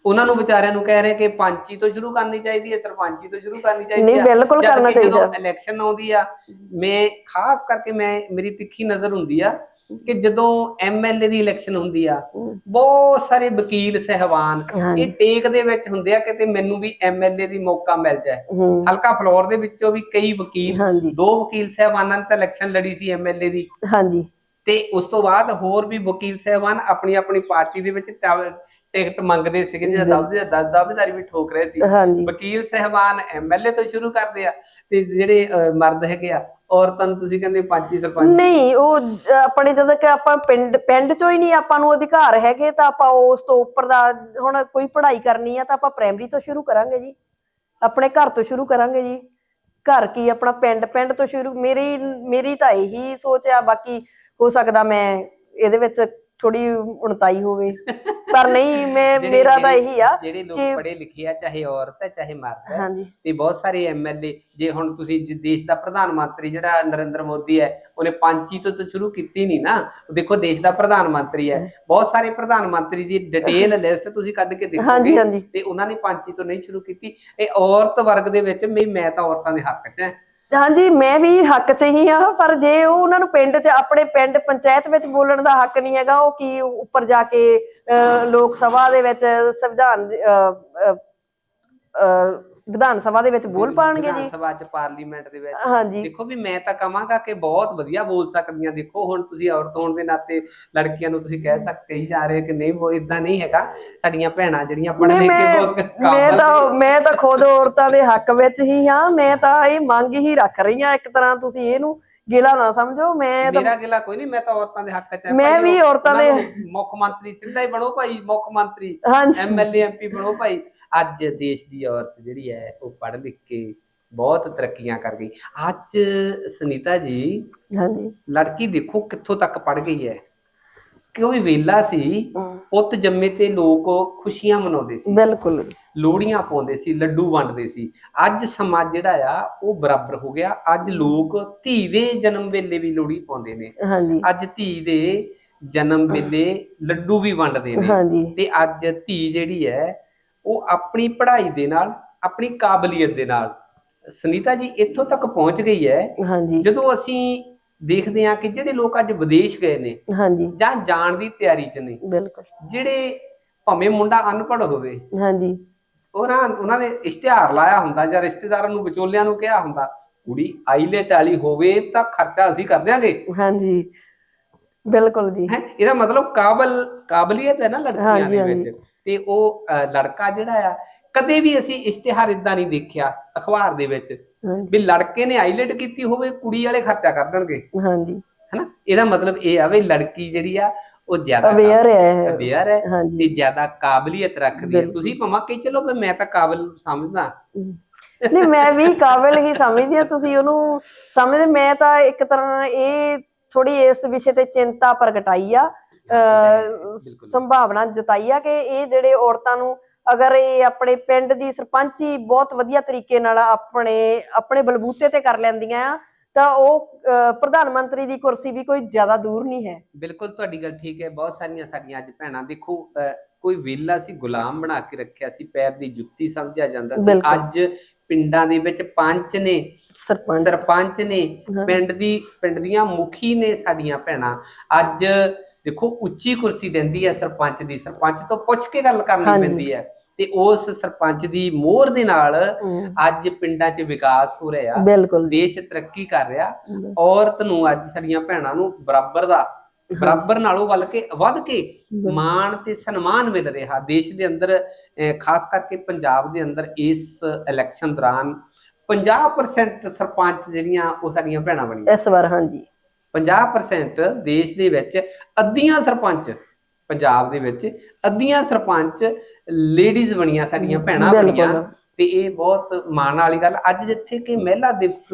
ਉਹਨਾਂ ਨੂੰ ਵਿਚਾਰਿਆਂ ਨੂੰ ਕਹਿ ਰਹੇ ਕਿ ਪੰਚੀ ਤੋਂ ਸ਼ੁਰੂ ਕਰਨੀ ਚਾਹੀਦੀ ਹੈ ਸਰਪੰਚੀ ਤੋਂ ਸ਼ੁਰੂ ਕਰਨੀ ਚਾਹੀਦੀ ਨਹੀਂ, ਹੈ। ਬਿਲਕੁਲ ਜਦ ਕਰਨਾ ਜਦੋਂ ਚਾਹੀਦਾ। ਇਲੈਕਸ਼ਨ ਆਉਂਦੀ ਆ ਮੈਂ ਖਾਸ ਕਰਕੇ ਮੈਂ ਮੇਰੀ ਤਿੱਖੀ ਨਜ਼ਰ ਹੁੰਦੀ ਆ ਕਿ ਜਦੋਂ ਐਮਐਲਏ ਦੀ ਇਲੈਕਸ਼ਨ ਹੁੰਦੀ ਆ ਬਹੁਤ ਸਾਰੇ ਵਕੀਲ ਸਹਿਬਾਨ ਇਹ ਟੇਕ ਦੇ ਵਿੱਚ ਹੁੰਦੇ ਆ ਕਿਤੇ ਮੈਨੂੰ ਵੀ ਐਮਐਲਏ ਦੀ ਮੌਕਾ ਮਿਲ ਜਾਏ। ਹਲਕਾ ਫਲੋਰ ਦੇ ਵਿੱਚੋਂ ਵੀ ਕਈ ਵਕੀਲ ਦੋ ਵਕੀਲ ਸਹਿਬਾਨਾਂ ਨੇ ਤਾਂ ਇਲੈਕਸ਼ਨ ਲੜੀ ਸੀ ਐਮਐਲਏ ਦੀ। ਹਾਂਜੀ। ਤੇ ਉਸ ਤੋਂ ਬਾਅਦ ਹੋਰ ਵੀ ਵਕੀਲ ਸਹਿਬਾਨ ਆਪਣੀ ਆਪਣੀ ਪਾਰਟੀ ਦੇ ਵਿੱਚ ਟਿਕਟ ਮੰਗਦੇ ਸੀਗੇ ਜਿਹੜਾ ਦਾਅਵੇ ਦਾਅਵੇਦਾਰੀ ਵੀ ਠੋਕ ਰਹੇ ਸੀ। ਵਕੀਲ ਸਹਿਬਾਨ ਐਮਐਲਏ ਤੋਂ ਸ਼ੁਰੂ ਕਰਦੇ ਆ ਤੇ ਜਿਹੜੇ ਮਰਦ ਹੈਗੇ ਆ ਔਰਤਾਂ ਨੂੰ ਤੁਸੀਂ ਕਹਿੰਦੇ ਪੰਚੀ ਸਰਪੰਚ ਨਹੀਂ, ਉਹ ਆਪਣੇ ਜਦੋਂ ਕਿ ਆਪਾਂ ਪਿੰਡ ਪਿੰਡ ਚੋਂ ਹੀ ਨਹੀਂ ਆਪਾਂ ਨੂੰ ਅਧਿਕਾਰ ਹੈਗੇ, ਤਾਂ ਆਪਾਂ ਉਸ ਤੋਂ ਉੱਪਰ ਦਾ ਹੁਣ ਕੋਈ ਪੜ੍ਹਾਈ ਕਰਨੀ ਆ ਤਾਂ ਆਪਾਂ ਪ੍ਰਾਇਮਰੀ ਤੋਂ ਸ਼ੁਰੂ ਕਰਾਂਗੇ ਜੀ। ਆਪਣੇ ਘਰ ਤੋਂ ਸ਼ੁਰੂ ਕਰਾਂਗੇ ਜੀ। ਘਰ ਕੀ ਆਪਣਾ ਪਿੰਡ ਪਿੰਡ ਤੋਂ ਸ਼ੁਰੂ, ਮੇਰੀ ਮੇਰੀ ਤਾਂ ਇਹੀ ਸੋਚ ਆ, ਬਾਕੀ ਹੋ ਸਕਦਾ ਮੈਂ ਇਹਦੇ ਵਿੱਚ ਥੋੜੀ ਉਣਤਾਈ ਹੋਵੇ। ਪਰ ਨਹੀਂ ਮੈਂ ਜਿਹੜੇ- ਮੇਰਾ ਤਾਂ ਜਿਹੜੇ- ਇਹੀ ਆ ਜਿਹੜੇ ਲੋਕ ਪੜ੍ਹੇ ਲਿਖੇ ਆ ਚਾਹੇ ਔਰਤ ਹੈ ਚਾਹੇ ਮਰਦ ਹੈ ਹਾਂਜੀ। ਤੇ ਬਹੁਤ ਸਾਰੇ ਐਮਐਲਏ ਜੇ ਹੁਣ ਤੁਸੀਂ ਜ- ਦੇਸ਼ ਦਾ ਪ੍ਰਧਾਨ ਮੰਤਰੀ ਜਿਹੜਾ ਨਰਿੰਦਰ ਮੋਦੀ ਹੈ ਉਹਨੇ ਪੰਚੀ ਤੋਂ ਤਾਂ ਸ਼ੁਰੂ ਕੀਤੀ ਨਹੀਂ ਨਾ। ਦੇਖੋ ਦੇਸ਼ ਦਾ ਪ੍ਰਧਾਨ ਮੰਤਰੀ ਹੈ। ਬਹੁਤ ਸਾਰੇ ਪ੍ਰਧਾਨ ਮੰਤਰੀ ਦੀ ਡਿਟੇਲ ਲਿਸਟ ਤੁਸੀਂ ਕੱਢ ਕੇ ਹਾਂਜੀ ਦੇਖੋਗੇ। ਹਾਂਜੀ ਤੇ ਉਹਨਾਂ ਨੇ ਪੰਚੀ ਤੋਂ ਨਹੀਂ ਸ਼ੁਰੂ ਕੀਤੀ। ਇਹ ਔਰਤ ਵਰਗ ਦੇ ਵਿੱਚ ਮੈਂ ਮੈਂ ਤਾਂ ਔਰਤਾਂ ਦੇ ਹੱਕ 'ਚ ਹੈ। ਹਾਂਜੀ, ਮੈਂ ਵੀ ਹੱਕ 'ਚ ਹੀ ਆ ਪਰ ਜੇ ਉਹ ਉਹਨਾਂ ਨੂੰ ਪਿੰਡ 'ਚ, ਆਪਣੇ ਪਿੰਡ ਪੰਚਾਇਤ ਵਿੱਚ ਬੋਲਣ ਦਾ ਹੱਕ ਨਹੀਂ ਹੈਗਾ, ਉਹ ਕੀ ਉੱਪਰ ਜਾ ਕੇ ਲੋਕ ਸਭਾ ਦੇ ਵਿੱਚ ਸੰਵਿਧਾਨ ਵਿਧਾਨ ਸਭਾ ਦੇ ਵਿੱਚ ਬੋਲ ਪਾਣਗੇ ਵਿਧਾਨ ਜੀ। ਸਭਾ 'ਚ ਪਾਰਲੀਮੈਂਟ ਦੇ ਵਿੱਚ। ਹਾਂਜੀ। ਦੇਖੋ ਵੀ ਮੈਂ ਤਾਂ ਕਹਾਂਗਾ ਕਿ ਬਹੁਤ ਵਧੀਆ ਬੋਲ ਸਕਦੀਆਂ। ਦੇਖੋ ਹੁਣ ਤੁਸੀਂ ਔਰਤ ਹੋਣ ਦੇ ਨਾਤੇ ਲੜਕੀਆਂ ਨੂੰ ਤੁਸੀਂ ਕਹਿ ਸਕਦੇ ਹੀ ਜਾ ਰਹੇ ਕਿ ਨਹੀਂ ਉਹ ਇਦਾਂ ਨਹੀਂ ਹੈਗਾ। ਸਾਡੀਆਂ ਭੈਣਾਂ ਜਿਹੜੀਆਂ ਪੜ੍ਹ ਲਿਖ ਕੇ ਮੈਂ ਬਹੁਤ ਮੈਂ ਕਾਬਲ ਤਾਂ ਮੈਂ ਤਾਂ ਖੁਦ ਔਰਤਾਂ ਦੇ ਹੱਕ ਵਿੱਚ ਹੀ ਹਾਂ। ਮੈਂ ਤਾਂ ਇਹ ਮੰਗ ਹੀ ਰੱਖ ਰਹੀ ਹਾਂ। ਇੱਕ ਤਰ੍ਹਾਂ ਤੁਸੀਂ ਇਹਨੂੰ ਗਿਲਾ ਨਾ ਸਮਝੋ। ਮੈਂ ਤਾਂ ਮੇਰਾ ਗਿਲਾ ਕੋਈ ਨਹੀਂ। ਮੈਂ ਤਾਂ ਔਰਤਾਂ ਦੇ ਹੱਕ 'ਚ ਹਾਂ। ਮੈਂ ਵੀ ਔਰਤਾਂ ਦੇ- ਮੁੱਖ ਮੰਤਰੀ ਸਿੱਧਾ ਹੀ ਬਣੋ ਭਾਈ। ਮੁੱਖ ਮੰਤਰੀ ਐਮਐਲਏ ਐਮਪੀ ਬਣੋ ਭਾਈ। ਅੱਜ ਦੇਸ਼ ਦੀ ਔਰਤ ਜਿਹੜੀ ਹੈ ਉਹ ਪੜ੍ਹ ਲਿਖ ਕੇ ਬਹੁਤ ਤਰੱਕੀਆਂ ਕਰ ਗਈ। ਅੱਜ ਸੁਨੀਤਾ ਜੀ ਹਾਂਜੀ। ਲੜਕੀ ਦੇਖੋ ਕਿੱਥੋਂ ਤੱਕ ਪੜ ਗਈ ਹੈ। ਕਿ ਉਹ ਵੀ ਵੇਲਾ ਸੀ ਪੁੱਤ ਜੰਮੇ ਤੇ ਲੋਕ ਖੁਸ਼ੀਆਂ ਮਨਾਉਂਦੇ ਸੀ। ਬਿਲਕੁਲ। ਲੋਹੜੀਆਂ ਪਾਉਂਦੇ ਸੀ ਲੱਡੂ ਵੰਡਦੇ ਸੀ। ਅੱਜ ਸਮਾਜ ਜਿਹੜਾ ਆ ਉਹ ਬਰਾਬਰ ਹੋ ਗਿਆ। ਅੱਜ ਲੋਕ ਧੀ ਦੇ ਜਨਮ ਵੇਲੇ ਵੀ ਲੋਹੜੀ ਪਾਉਂਦੇ ਨੇ। ਅੱਜ ਧੀ ਦੇ ਜਨਮ ਵੇਲੇ ਲੱਡੂ ਵੀ ਵੰਡਦੇ ਨੇ। ਤੇ ਅੱਜ ਧੀ ਜਿਹੜੀ ਹੈ ਉਹ ਆਪਣੀ ਪੜ੍ਹਾਈ ਦੇ ਨਾਲ ਆਪਣੀ ਕਾਬਲੀਅਤ ਦੇ ਨਾਲ। ਸੁਨੀਤਾ ਜੀ ਇੱਥੋਂ ਤੱਕ ਪਹੁੰਚ ਗਈ ਹੈ। ਹਾਂਜੀ। ਜਦੋਂ ਅਸੀਂ ਦੇਖਦੇ ਹਾਂ ਕਿ ਜਿਹੜੇ ਲੋਕ ਅੱਜ ਵਿਦੇਸ਼ ਗਏ ਨੇ ਹਾਂਜੀ। ਜਾਂ ਜਾਣ ਦੀ ਤਿਆਰੀ 'ਚ ਨੇ ਬਿਲਕੁਲ। ਜਿਹੜੇ ਭਾਵੇਂ ਮੁੰਡਾ ਅਨਪੜ੍ਹ ਹੋਵੇ ਹਾਂਜੀ। ਉਹਨਾਂ ਉਹਨਾਂ ਨੇ ਇਸ਼ਤਿਹਾਰ ਲਾਇਆ ਹੁੰਦਾ ਜਾਂ ਰਿਸ਼ਤੇਦਾਰਾਂ ਨੂੰ ਵਿਚੋਲਿਆਂ ਨੂੰ ਕਿਹਾ ਹੁੰਦਾ ਕੁੜੀ ਆਈਲੈਟ ਵਾਲੀ ਹੋਵੇ ਤਾਂ ਖਰਚਾ ਅਸੀਂ ਕਰ ਦਿਆਂਗੇ। ਹਾਂਜੀ। ਬਿਲਕੁਲ ਜੀ। ਹੈ? ਇਹਦਾ ਮਤਲਬ ਕਾਬਲ ਕਾਬਲੀਅਤ ਹੈ ਨਾ ਲੜਕੀਆਂ ਦੇ। ਵਿੱਚ। ਤੇ ਉਹ ਲੜਕਾ ਜਿਹੜਾ ਆ ਕਦੇ ਵੀ ਅਸੀਂ ਇਸ਼ਤਿਹਾਰ ਇਦਾਂ ਨਹੀਂ ਦੇਖਿਆ ਅਖਬਾਰ ਦੇ ਵਿੱਚ ਵੀ ਲੜਕੇ ਨੇ ਆਈਲੈਟ ਕੀਤੀ ਹੋਵੇ ਕੁੜੀ ਵਾਲੇ ਖਰਚਾ ਕਰ ਦੇਣਗੇ। ਹਾਂਜੀ। ਹੈਨਾ? ਇਹਦਾ ਮਤਲਬ ਇਹ ਆ ਵੀ ਲੜਕੀ ਜਿਹੜੀ ਆ ਉਹ ਜ਼ਿਆਦਾ ਅਵੇਅਰ ਹੈ। ਅਵੇਅਰ ਹੈ ਤੇ ਜ਼ਿਆਦਾ ਕਾਬਲੀਅਤ ਰੱਖਦੀ ਹੈ। ਤੁਸੀਂ ਭਾਵੇਂ ਕਹੀ ਚਲੋ ਵੀ ਮੈਂ ਤਾਂ ਕਾਬਲ ਸਮਝਦਾ। ਨਹੀਂ ਮੈਂ ਵੀ ਕਾਬਿਲ ਹੀ ਸਮਝਦੀ ਹਾਂ। ਤੁਸੀਂ ਉਹਨੂੰ ਸਮਝਦੇ ਮੈਂ ਤਾਂ ਇੱਕ ਤਰ੍ਹਾਂ ਇਹ ਥੋੜੀ ਇਸ ਵਿਸ਼ੇ ਤੇ ਚਿੰਤਾ ਪ੍ਰਗਟਾਈ ਆ ਸੰਭਾਵਨਾ ਜਤਾਈ ਆ ਕਿ ਇਹ ਜਿਹੜੇ ਔਰਤਾਂ ਨੂੰ ਅਗਰ ਇਹ ਆਪਣੇ ਪਿੰਡ ਦੀ ਸਰਪੰਚੀ ਬਹੁਤ ਵਧੀਆ ਤਰੀਕੇ ਨਾਲ ਆਪਣੇ ਆਪਣੇ ਬਲਬੂਤੇ ਤੇ ਕਰ ਲੈਂਦੀਆਂ ਆ ਤਾਂ ਉਹ ਪ੍ਰਧਾਨ ਮੰਤਰੀ ਦੀ ਕੁਰਸੀ ਵੀ ਕੋਈ ਜ਼ਿਆਦਾ ਦੂਰ ਨਹੀਂ ਹੈ। ਬਿਲਕੁਲ ਤੁਹਾਡੀ ਗੱਲ ਠੀਕ ਹੈ। ਬਹੁਤ ਸਾਰੀਆਂ ਸਾਡੀਆਂ ਅੱਜ ਭੈਣਾਂ ਦੇਖੋ ਕੋਈ ਵੇਲਾ ਸੀ ਗੁਲਾਮ ਬਣਾ ਕੇ ਰੱਖਿਆ ਸੀ ਪੈਰ ਦੀ ਜੁੱਤੀ ਸਮਝਿਆ ਜਾਂਦਾ ਸੀ। ਅੱਜ ਪਿੰਡਾਂ ਦੇ ਵਿੱਚ ਪੰਚ ਨੇ ਸਰਪੰਚ। ਸਰਪੰਚ ਨੇ। ਪਿੰਡ ਦੀ ਪਿੰਡ ਦੀਆਂ ਮੁਖੀ ਨੇ ਸਾਡੀਆਂ ਭੈਣਾਂ। ਅੱਜ ਦੇਖੋ ਉੱਚੀ ਕੁਰਸੀ ਦਿੰਦੀ ਹੈ ਸਰਪੰਚ ਦੀ। ਸਰਪੰਚ ਤੋਂ ਪੁੱਛ ਕੇ ਗੱਲ ਕਰਨੀ। ਪੈਂਦੀ ਹੈ। ਤੇ ਉਸ ਸਰਪੰਚ ਦੀ ਮੋਹਰ ਦੇ ਨਾਲ ਅੱਜ ਪਿੰਡਾਂ 'ਚ ਵਿਕਾਸ ਹੋ ਰਿਹਾ। ਦੇਸ਼ ਤਰੱਕੀ ਕਰ ਰਿਹਾ। ਔਰਤ ਨੂੰ ਅੱਜ ਸਾਡੀਆਂ ਭੈਣਾਂ ਨੂੰ ਬਰਾਬਰ ਦਾ ਬਰਾਬਰ ਨਾਲੋਂ ਵੱਲ ਕੇ ਵੱਧ ਕੇ ਮਾਣ ਤੇ ਸਨਮਾਨ ਮਿਲ ਰਿਹਾ। ਦੇਸ਼ ਦੇ ਅੰਦਰ ਖਾਸ ਕਰਕੇ ਪੰਜਾਬ ਦੇ ਅੰਦਰ ਇਸ ਇਲੈਕਸ਼ਨ ਦੌਰਾਨ 50% ਸਰਪੰਚ ਜਿਹੜੀਆਂ ਉਹ ਸਾਡੀਆਂ ਭੈਣਾਂ ਬਣੀਆਂ। ਇਸ ਵਾਰ ਹਾਂਜੀ। 50% ਦੇਸ਼ ਦੇ ਵਿੱਚ ਅੱਧੀਆਂ ਸਰਪੰਚ ਪੰਜਾਬ ਦੇ ਵਿੱਚ ਅੱਧੀਆਂ ਸਰਪੰਚ ਲੇਡੀਜ਼ ਬਣੀਆਂ ਸਾਡੀਆਂ ਭੈਣਾਂ। ਬਣੀਆਂ। ਤੇ ਇਹ ਬਹੁਤ ਮਾਣ ਵਾਲੀ ਗੱਲ। ਅੱਜ ਜਿੱਥੇ ਕਿ ਮਹਿਲਾ ਦਿਵਸ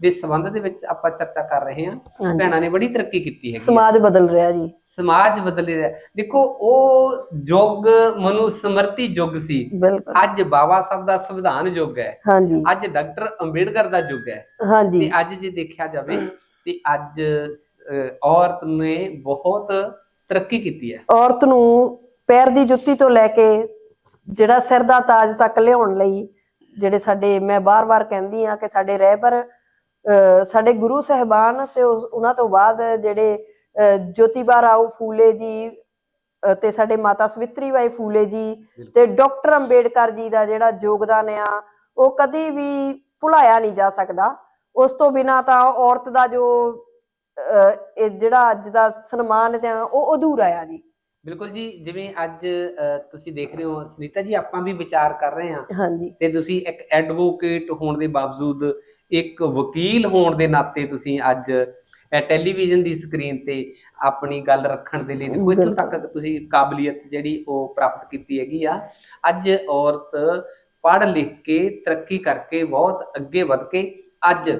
ਦੇ ਸੰਬੰਧ ਦੇ ਵਿੱਚ ਆਪਾਂ ਚਰਚਾ ਕਰ ਰਹੇ ਹਾਂ। ਹਾਂਜੀ। ਭੈਣਾਂ ਨੇ ਬੜੀ ਤਰੱਕੀ ਕੀਤੀ ਹੈਗੀ ਹੈ। ਸਮਾਜ ਬਦਲ ਰਿਹਾ ਜੀ। ਸਮਾਜ ਬਦਲ ਰਿਹਾ। ਦੇਖੋ ਉਹ ਯੁੱਗ ਮਨੁ ਸਮਰਤੀ ਯੁੱਗ ਸੀ। ਬਿਲਕੁਲ। ਅੱਜ ਬਾਬਾ ਸਾਹਿਬ ਦਾ ਸੰਵਿਧਾਨ ਯੁੱਗ ਹੈ। ਹਾਂਜੀ। ਅੱਜ ਡਾਕਟਰ ਅੰਬੇਡਕਰ ਦਾ ਯੁੱਗ ਹੈ। ਹਾਂਜੀ। ਤੇ ਅੱਜ ਜੇ ਦੇਖਿਆ ਜਾਵੇ ਤੇ ਅੱਜ ਅਹ, ਔਰਤ ਨੇ ਬਹੁਤ ਤਰੱਕੀ ਕੀਤੀ ਹੈ। ਔਰਤ ਨੂੰ ਪੈਰ ਦੀ ਜੁੱਤੀ ਤੋਂ ਲੈ ਕੇ ਜਿਹੜਾ ਸਿਰ ਦਾ ਤਾਜ ਤੱਕ ਲਿਆਉਣ ਲਈ ਜਿਹੜੇ ਸਾਡੇ ਮੈਂ ਬਾਰ-ਬਾਰ ਕਹਿੰਦੀ ਆ ਕਿ ਸਾਡੇ ਰਹਿਬਰ ਸਾਡੇ ਗੁਰੂ ਸਾਹਿਬਾਨ ਤੇ ਉਹਨਾਂ ਤੋਂ ਬਾਅਦ ਜਿਹੜੇ ਜੋਤੀਬਾ ਰਾਓ ਫੂਲੇ ਜੀ ਤੇ ਸਾਡੇ ਮਾਤਾ ਸਵਿਤਰੀ ਬਾਈ ਫੂਲੇ ਜੀ ਤੇ ਡਾਕਟਰ ਅੰਬੇਡਕਰ ਜੀ ਦਾ ਜਿਹੜਾ ਯੋਗਦਾਨ ਆ ਉਹ ਕਦੀ ਵੀ ਭੁਲਾਇਆ ਨਹੀਂ ਜਾ ਸਕਦਾ। ਉਸ ਤੋਂ ਬਿਨਾ ਤਾਂ ਔਰਤ ਦਾ ਜੋ ਇਹ ਜਿਹੜਾ ਅੱਜ ਦਾ ਸਨਮਾਨ ਹੈ ਉਹ ਅਧੂਰਾ ਆ ਜੀ। ਬਿਲਕੁਲ ਜੀ ਜਿਵੇਂ ਅੱਜ ਤੁਸੀਂ ਦੇਖ ਰਹੇ ਹੋ ਸੁਨੀਤਾ ਜੀ ਆਪਾਂ ਵੀ ਵਿਚਾਰ ਕਰ ਰਹੇ ਹਾਂ। ਹਾਂਜੀ। ਤੇ ਤੁਸੀਂ ਇੱਕ ਐਡਵੋਕੇਟ ਹੋਣ ਦੇ ਬਾਵਜੂਦ ਇੱਕ ਵਕੀਲ ਹੋਣ ਦੇ ਨਾਤੇ ਤੁਸੀਂ ਅੱਜ ਟੈਲੀਵਿਜ਼ਨ ਦੀ ਸਕਰੀਨ ਤੇ ਆਪਣੀ ਗੱਲ ਰੱਖਣ ਦੇ ਲਈ ਦੇਖੋ, ਇੱਥੋਂ ਤੱਕ ਤੁਸੀਂ ਕਾਬਲੀਅਤ ਜਿਹੜੀ ਉਹ ਪ੍ਰਾਪਤ ਕੀਤੀ ਹੈਗੀ ਆ। ਅੱਜ ਔਰਤ ਪੜ੍ਹ ਲਿਖ ਕੇ ਤਰੱਕੀ ਕਰਕੇ ਬਹੁਤ ਅੱਗੇ ਵਧ ਕੇ ਅੱਜ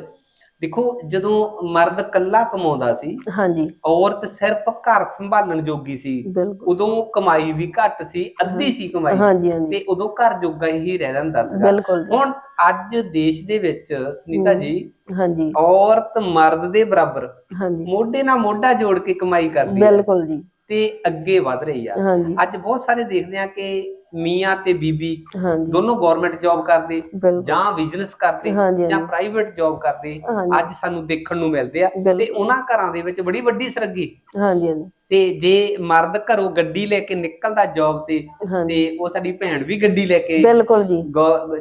ਦੇਖੋ ਜਦੋਂ ਮਰਦ ਕੱਲਾ ਕਮਾਉਂਦਾ ਸੀ ਹਾਂਜੀ। ਔਰਤ ਸਿਰਫ ਘਰ ਸੰਭਾਲਣ ਜੋਗੀ ਸੀ ਬਿਲਕੁਲ। ਉਦੋਂ ਕਮਾਈ ਵੀ ਘੱਟ ਸੀ ਅੱਧੀ ਸੀ ਕਮਾਈ। ਹਾਂਜੀ ਹਾਂਜੀ। ਤੇ ਉਦੋਂ ਘਰ ਜੋਗਾ ਹੀ ਰਹਿ ਜਾਂਦਾ ਸੀਗਾ। ਬਿਲਕੁਲ ਹੁਣ ਅੱਜ ਦੇਸ਼ ਦੇ ਵਿੱਚ ਸੁਨੀਤਾ। ਜੀ ਹਾਂਜੀ। ਔਰਤ ਮਰਦ ਦੇ ਬਰਾਬਰ ਹਾਂਜੀ। ਮੋਢੇ ਨਾਲ ਮੋਢਾ ਜੋੜ ਕੇ ਕਮਾਈ ਕਰਦੀ ਹੈ। ਬਿਲਕੁਲ ਜੀ। ਤੇ ਅੱਗੇ ਵਧ ਰਹੀ ਆ। ਅੱਜ ਬਹੁਤ ਸਾਰੇ ਦੇਖਦੇ ਆ ਕਿ ਮੀਆਂ ਤੇ ਬੀਬੀ ਹਾਂਜੀ। ਦੋਨੋਂ ਗਵਰਨਮੈਂਟ ਜੌਬ ਕਰਦੇ ਬਿਲਕੁਲ। ਜਾਂ ਬਿਜ਼ਨਸ ਕਰਦੇ ਹਾਂਜੀ ਜਾਂ ਪ੍ਰਾਈਵੇਟ ਜੌਬ ਕਰਦੇ ਹਾਂਜੀ। ਅੱਜ ਸਾਨੂੰ ਦੇਖਣ ਨੂੰ ਮਿਲਦੇ ਆ ਤੇ ਉਹਨਾਂ ਘਰਾਂ ਦੇ ਵਿੱਚ ਬੜੀ ਵੱਡੀ ਸਰਗੀ। ਹਾਂਜੀ ਹਾਂਜੀ। ਤੇ ਜੇ ਮਰਦ ਘਰੋਂ ਗੱਡੀ ਲੈ ਕੇ ਨਿਕਲਦਾ ਜੌਬ ਤੇ ਹਾਂਜੀ। ਤੇ ਉਹ ਸਾਡੀ ਭੈਣ ਵੀ ਗੱਡੀ ਲੈ ਕੇ ਬਿਲਕੁਲ ਜੀ।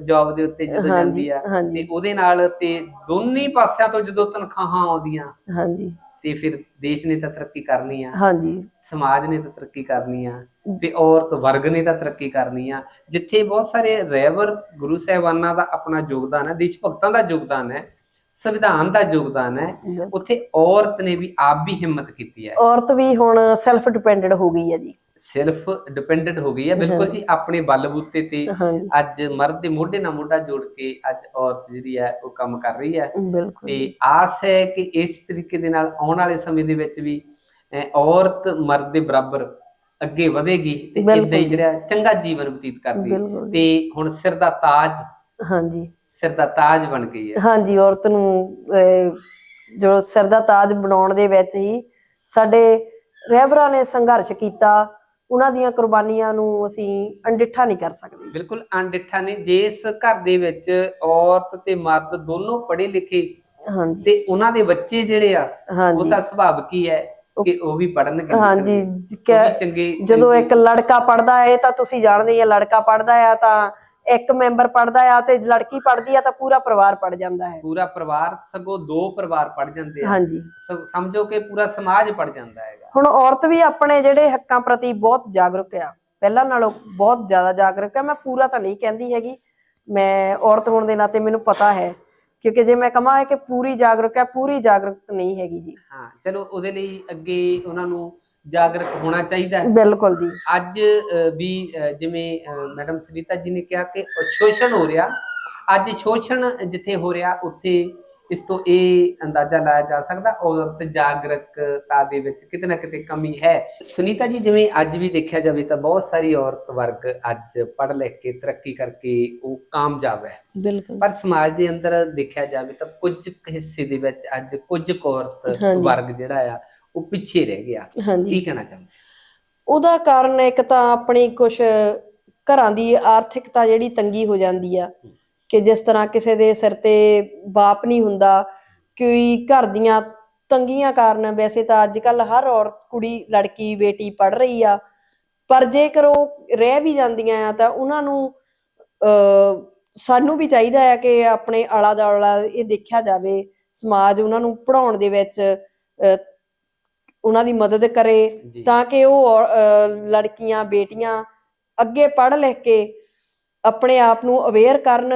ਜੌਬ ਦੇ ਉੱਤੇ ਜਦੋਂ ਜਾਂਦੀ ਆ ਹਾਂਜੀ। ਤੇ ਉਹਦੇ ਨਾਲ ਤੇ ਦੋਨੇ ਪਾਸਿਆਂ ਤੋਂ ਜਦੋਂ ਤਨਖਾਹਾਂ ਆਉਂਦੀਆਂ ਹਾਂਜੀ। ਤੇ ਫਿਰ ਦੇਸ਼ ਨੇ ਤਾਂ ਤਰੱਕੀ ਕਰਨੀ ਆ। ਹਾਂਜੀ। ਸਮਾਜ ਨੇ ਤਾਂ ਤਰੱਕੀ ਕਰਨੀ ਆ ਤੇ ਔਰਤ ਵਰਗ ਨੇ ਤਾਂ ਤਰੱਕੀ ਕਰਨੀ ਆ। ਜਿੱਥੇ ਬਹੁਤ ਸਾਰੇ ਰਹਿਬਰ ਗੁਰੂ ਸਾਹਿਬਾਨਾਂ ਦਾ ਆਪਣਾ ਯੋਗਦਾਨ ਹੈ ਦੇਸ਼ ਭਗਤਾਂ ਦਾ ਯੋਗਦਾਨ ਹੈ ਸੰਵਿਧਾਨ ਦਾ ਯੋਗਦਾਨ ਹੈ। ਉੱਥੇ ਔਰਤ ਨੇ ਵੀ ਆਪ ਵੀ ਹਿੰਮਤ ਕੀਤੀ ਹੈ। ਔਰਤ ਵੀ ਹੁਣ ਸੈਲਫ ਡਿਪੈਂਡੈਂਟ ਹੋ ਗਈ ਹੈ ਜੀ। ਸਿਰਫ ਡਿਪੈਂਡੈਂਟ ਹੋ ਗਈ ਹੈ। ਬਿਲਕੁਲ ਜੀ ਆਪਣੇ ਬਲਬੂਤੇ ਤੇ ਅੱਜ ਮਰਦ ਦੇ ਮੋਢੇ ਨਾਲ ਮੋਢਾ ਜੋੜ ਕੇ ਅੱਜ ਔਰਤ ਜਿਹੜੀ ਹੈ ਉਹ ਕੰਮ ਕਰ ਰਹੀ ਹੈ। ਤੇ ਆਸ ਹੈ ਕਿ ਇਸ ਤਰੀਕੇ ਦੇ ਨਾਲ ਆਉਣ ਵਾਲੇ ਸਮੇਂ ਦੇ ਵਿੱਚ ਵੀ ਔਰਤ ਮਰਦ ਦੇ ਬਰਾਬਰ ਅੱਗੇ ਵਧੇਗੀ ਤੇ ਇਦਾਂ ਹੀ। ਜਿਹੜਾ ਚੰਗਾ ਜੀਵਨ ਬਤੀਤ ਕਰਦੀ ਤੇ ਹੁਣ ਸਿਰ ਦਾ ਤਾਜ ਹਾਂਜੀ। ਸਿਰ ਦਾ ਤਾਜ ਬਣ ਗਈ ਹੈ। ਹਾਂਜੀ ਔਰਤ ਨੂੰ ਜੋ ਸਿਰ ਦਾ ਤਾਜ ਬਣਾਉਣ ਦੇ ਵਿੱਚ ਹੀ ਸਾਡੇ ਰਹਿਬਰਾਂ ਨੇ ਸੰਘਰਸ਼ ਕੀਤਾ। ਉਹਨਾਂ ਦੀਆਂ ਕੁਰਬਾਨੀਆਂ ਨੂੰ ਅਸੀਂ ਅਣਡਿੱਠਾ ਨਹੀਂ ਕਰ ਸਕਦੇ। ਬਿਲਕੁਲ ਅਣਡਿੱਠਾ ਨੇ ਜਿਸ ਘਰ ਦੇ ਵਿੱਚ ਔਰਤ ਤੇ ਮਰਦ ਦੋਨੋਂ ਪੜ੍ਹੇ ਲਿਖੇ ਹਾਂਜੀ। ਤੇ ਉਹਨਾਂ ਦੇ ਬੱਚੇ ਜਿਹੜੇ ਆ ਉਹ ਤਾਂ ਸੁਭਾਵ ਕੀ ਹੈ ਕਿ ਉਹ ਵੀ ਪੜਨਗੇ ਹਾਂਜੀ। ਚੰਗੇ ਜਦੋਂ ਇੱਕ ਲੜਕਾ ਪੜਦਾ ਹੈ ਤਾਂ ਤੁਸੀਂ ਜਾਣਦੇ ਹੀ ਆ ਲੜਕਾ ਪੜਦਾ ਆ ਤਾਂ ਇੱਕ ਮੈਂਬਰ ਪੜਦਾ ਆ ਤੇ ਲੜਕੀ ਪੜਦੀ ਆ ਤਾਂ ਪੂਰਾ ਪਰਿਵਾਰ ਪੜ ਜਾਂਦਾ ਹੈ। ਪੂਰਾ ਪਰਿਵਾਰ ਸਗੋਂ ਦੋ ਪਰਿਵਾਰ ਪੜ ਜਾਂਦੇ ਆ। ਹਾਂਜੀ। ਸਮਝੋ ਕਿ ਪੂਰਾ ਸਮਾਜ ਪੜ ਜਾਂਦਾ ਹੈਗਾ। ਹੁਣ ਔਰਤ ਵੀ ਆਪਣੇ ਜਿਹੜੇ ਹੱਕਾਂ ਪ੍ਰਤੀ ਬਹੁਤ ਜਾਗਰੂਕ ਆ। ਪਹਿਲਾਂ ਨਾਲੋਂ ਬਹੁਤ ਜ਼ਿਆਦਾ ਜਾਗਰੂਕ ਆ। ਮੈਂ ਪੂਰਾ ਤਾਂ ਨਹੀਂ ਕਹਿੰਦੀ ਹੈਗੀ। ਮੈਂ ਔਰਤ ਹੋਣ ਦੇ ਨਾਤੇ ਮੈਨੂੰ ਪਤਾ ਹੈ। ਕਿਉਂਕਿ ਜੇ ਮੈਂ ਕਹਾਂ ਕਿ ਪੂਰੀ ਜਾਗਰੂਕ ਹੈ ਪੂਰੀ ਜਾਗਰੂਕ ਨਹੀਂ ਹੈਗੀ ਜੀ। ਹਾਂ ਚਲੋ ਉਹਦੇ ਲਈ ਅੱਗੇ ਉਹਨਾਂ ਨੂੰ ਜਾਗਰੂਕ ਹੋਣਾ ਚਾਹੀਦਾ ਹੈ। ਬਿਲਕੁਲ ਜੀ। ਅੱਜ ਅ, ਵੀ ਅ, ਜਿਵੇਂ ਅ, ਮੈਡਮ ਸੁਨੀਤਾ ਜੀ ਨੇ ਕਿਹਾ ਕਿ ਸ਼ੋਸ਼ਣ ਹੋ ਰਿਹਾ। ਅੱਜ ਸ਼ੋਸ਼ਣ ਜਿੱਥੇ ਹੋ ਰਿਹਾ ਉੱਥੇ ਇਸ ਤੋਂ ਇਹ ਅੰਦਾਜ਼ਾ ਲਾਇਆ ਜਾ ਸਕਦਾ ਔਰਤ ਜਾਗਰੂਕਤਾ ਦੇ ਵਿੱਚ ਕਿਤੇ ਨਾ ਕਿਤੇ ਕਮੀ ਹੈ। ਸੁਨੀਤਾ ਜੀ ਜਿਵੇਂ ਅੱਜ ਵੀ ਦੇਖਿਆ ਜਾਵੇ ਤਾਂ ਬਹੁਤ ਸਾਰੀ ਔਰਤ ਵਰਗ ਅੱਜ ਪੜ੍ਹ ਲਿਖ ਕੇ ਤਰੱਕੀ ਕਰਕੇ ਉਹ ਕਾਮਯਾਬ ਹੈ। ਬਿਲਕੁਲ। ਪਰ ਸਮਾਜ ਦੇ ਅੰਦਰ ਦੇਖਿਆ ਜਾਵੇ ਤਾਂ ਕੁਝ ਕੁ ਹਿੱਸੇ ਦੇ ਵਿੱਚ ਅੱਜ ਕੁਝ ਕੁ ਔਰਤ ਹਾਂਜੀ। ਵਰਗ ਜਿਹੜਾ ਆ ਉਹ ਪਿੱਛੇ ਰਹਿ ਗਿਆ। ਕੀ ਕਹਿਣਾ ਚਾਹੁੰਦੇ? ਉਹਦਾ ਕਾਰਨ ਇੱਕ ਤਾਂ ਆਪਣੀ ਕੁਝ ਘਰਾਂ ਦੀ ਆਰਥਿਕਤਾ ਜਿਹੜੀ ਤੰਗੀ ਹੋ ਜਾਂਦੀ ਆ ਕਿ ਜਿਸ ਤਰ੍ਹਾਂ ਕਿਸੇ ਦੇ ਸਿਰ ਤੇ ਬਾਪ ਨਹੀਂ ਹੁੰਦਾ ਕੋਈ ਘਰ ਦੀਆਂ ਤੰਗੀਆਂ ਕਾਰਨ ਵੈਸੇ ਤਾਂ ਅੱਜ ਕੱਲ ਹਰ ਔਰਤ ਕੁੜੀ ਲੜਕੀ ਬੇਟੀ ਪੜ ਰਹੀ ਆ ਪਰ ਜੇਕਰ ਉਹ ਰਹਿ ਵੀ ਜਾਂਦੀਆਂ ਆ ਤਾਂ ਉਹਨਾਂ ਨੂੰ ਅ ਸਾਨੂੰ ਵੀ ਚਾਹੀਦਾ ਹੈ ਕਿ ਆਪਣੇ ਆਲਾ ਦਾਲਾ ਇਹ ਦੇਖਿਆ ਜਾਵੇ ਸਮਾਜ ਉਹਨਾਂ ਨੂੰ ਪੜਾਉਣ ਦੇ ਵਿੱਚ ਅ, ਉਹਨਾਂ ਦੀ ਮਦਦ ਕਰੇ ਤਾਂ ਕਿ ਉਹ ਲੜਕੀਆਂ ਬੇਟੀਆਂ ਅੱਗੇ ਪੜ੍ਹ ਲਿਖ ਕੇ ਆਪਣੇ ਆਪ ਨੂੰ ਅਵੇਅਰ ਕਰਨ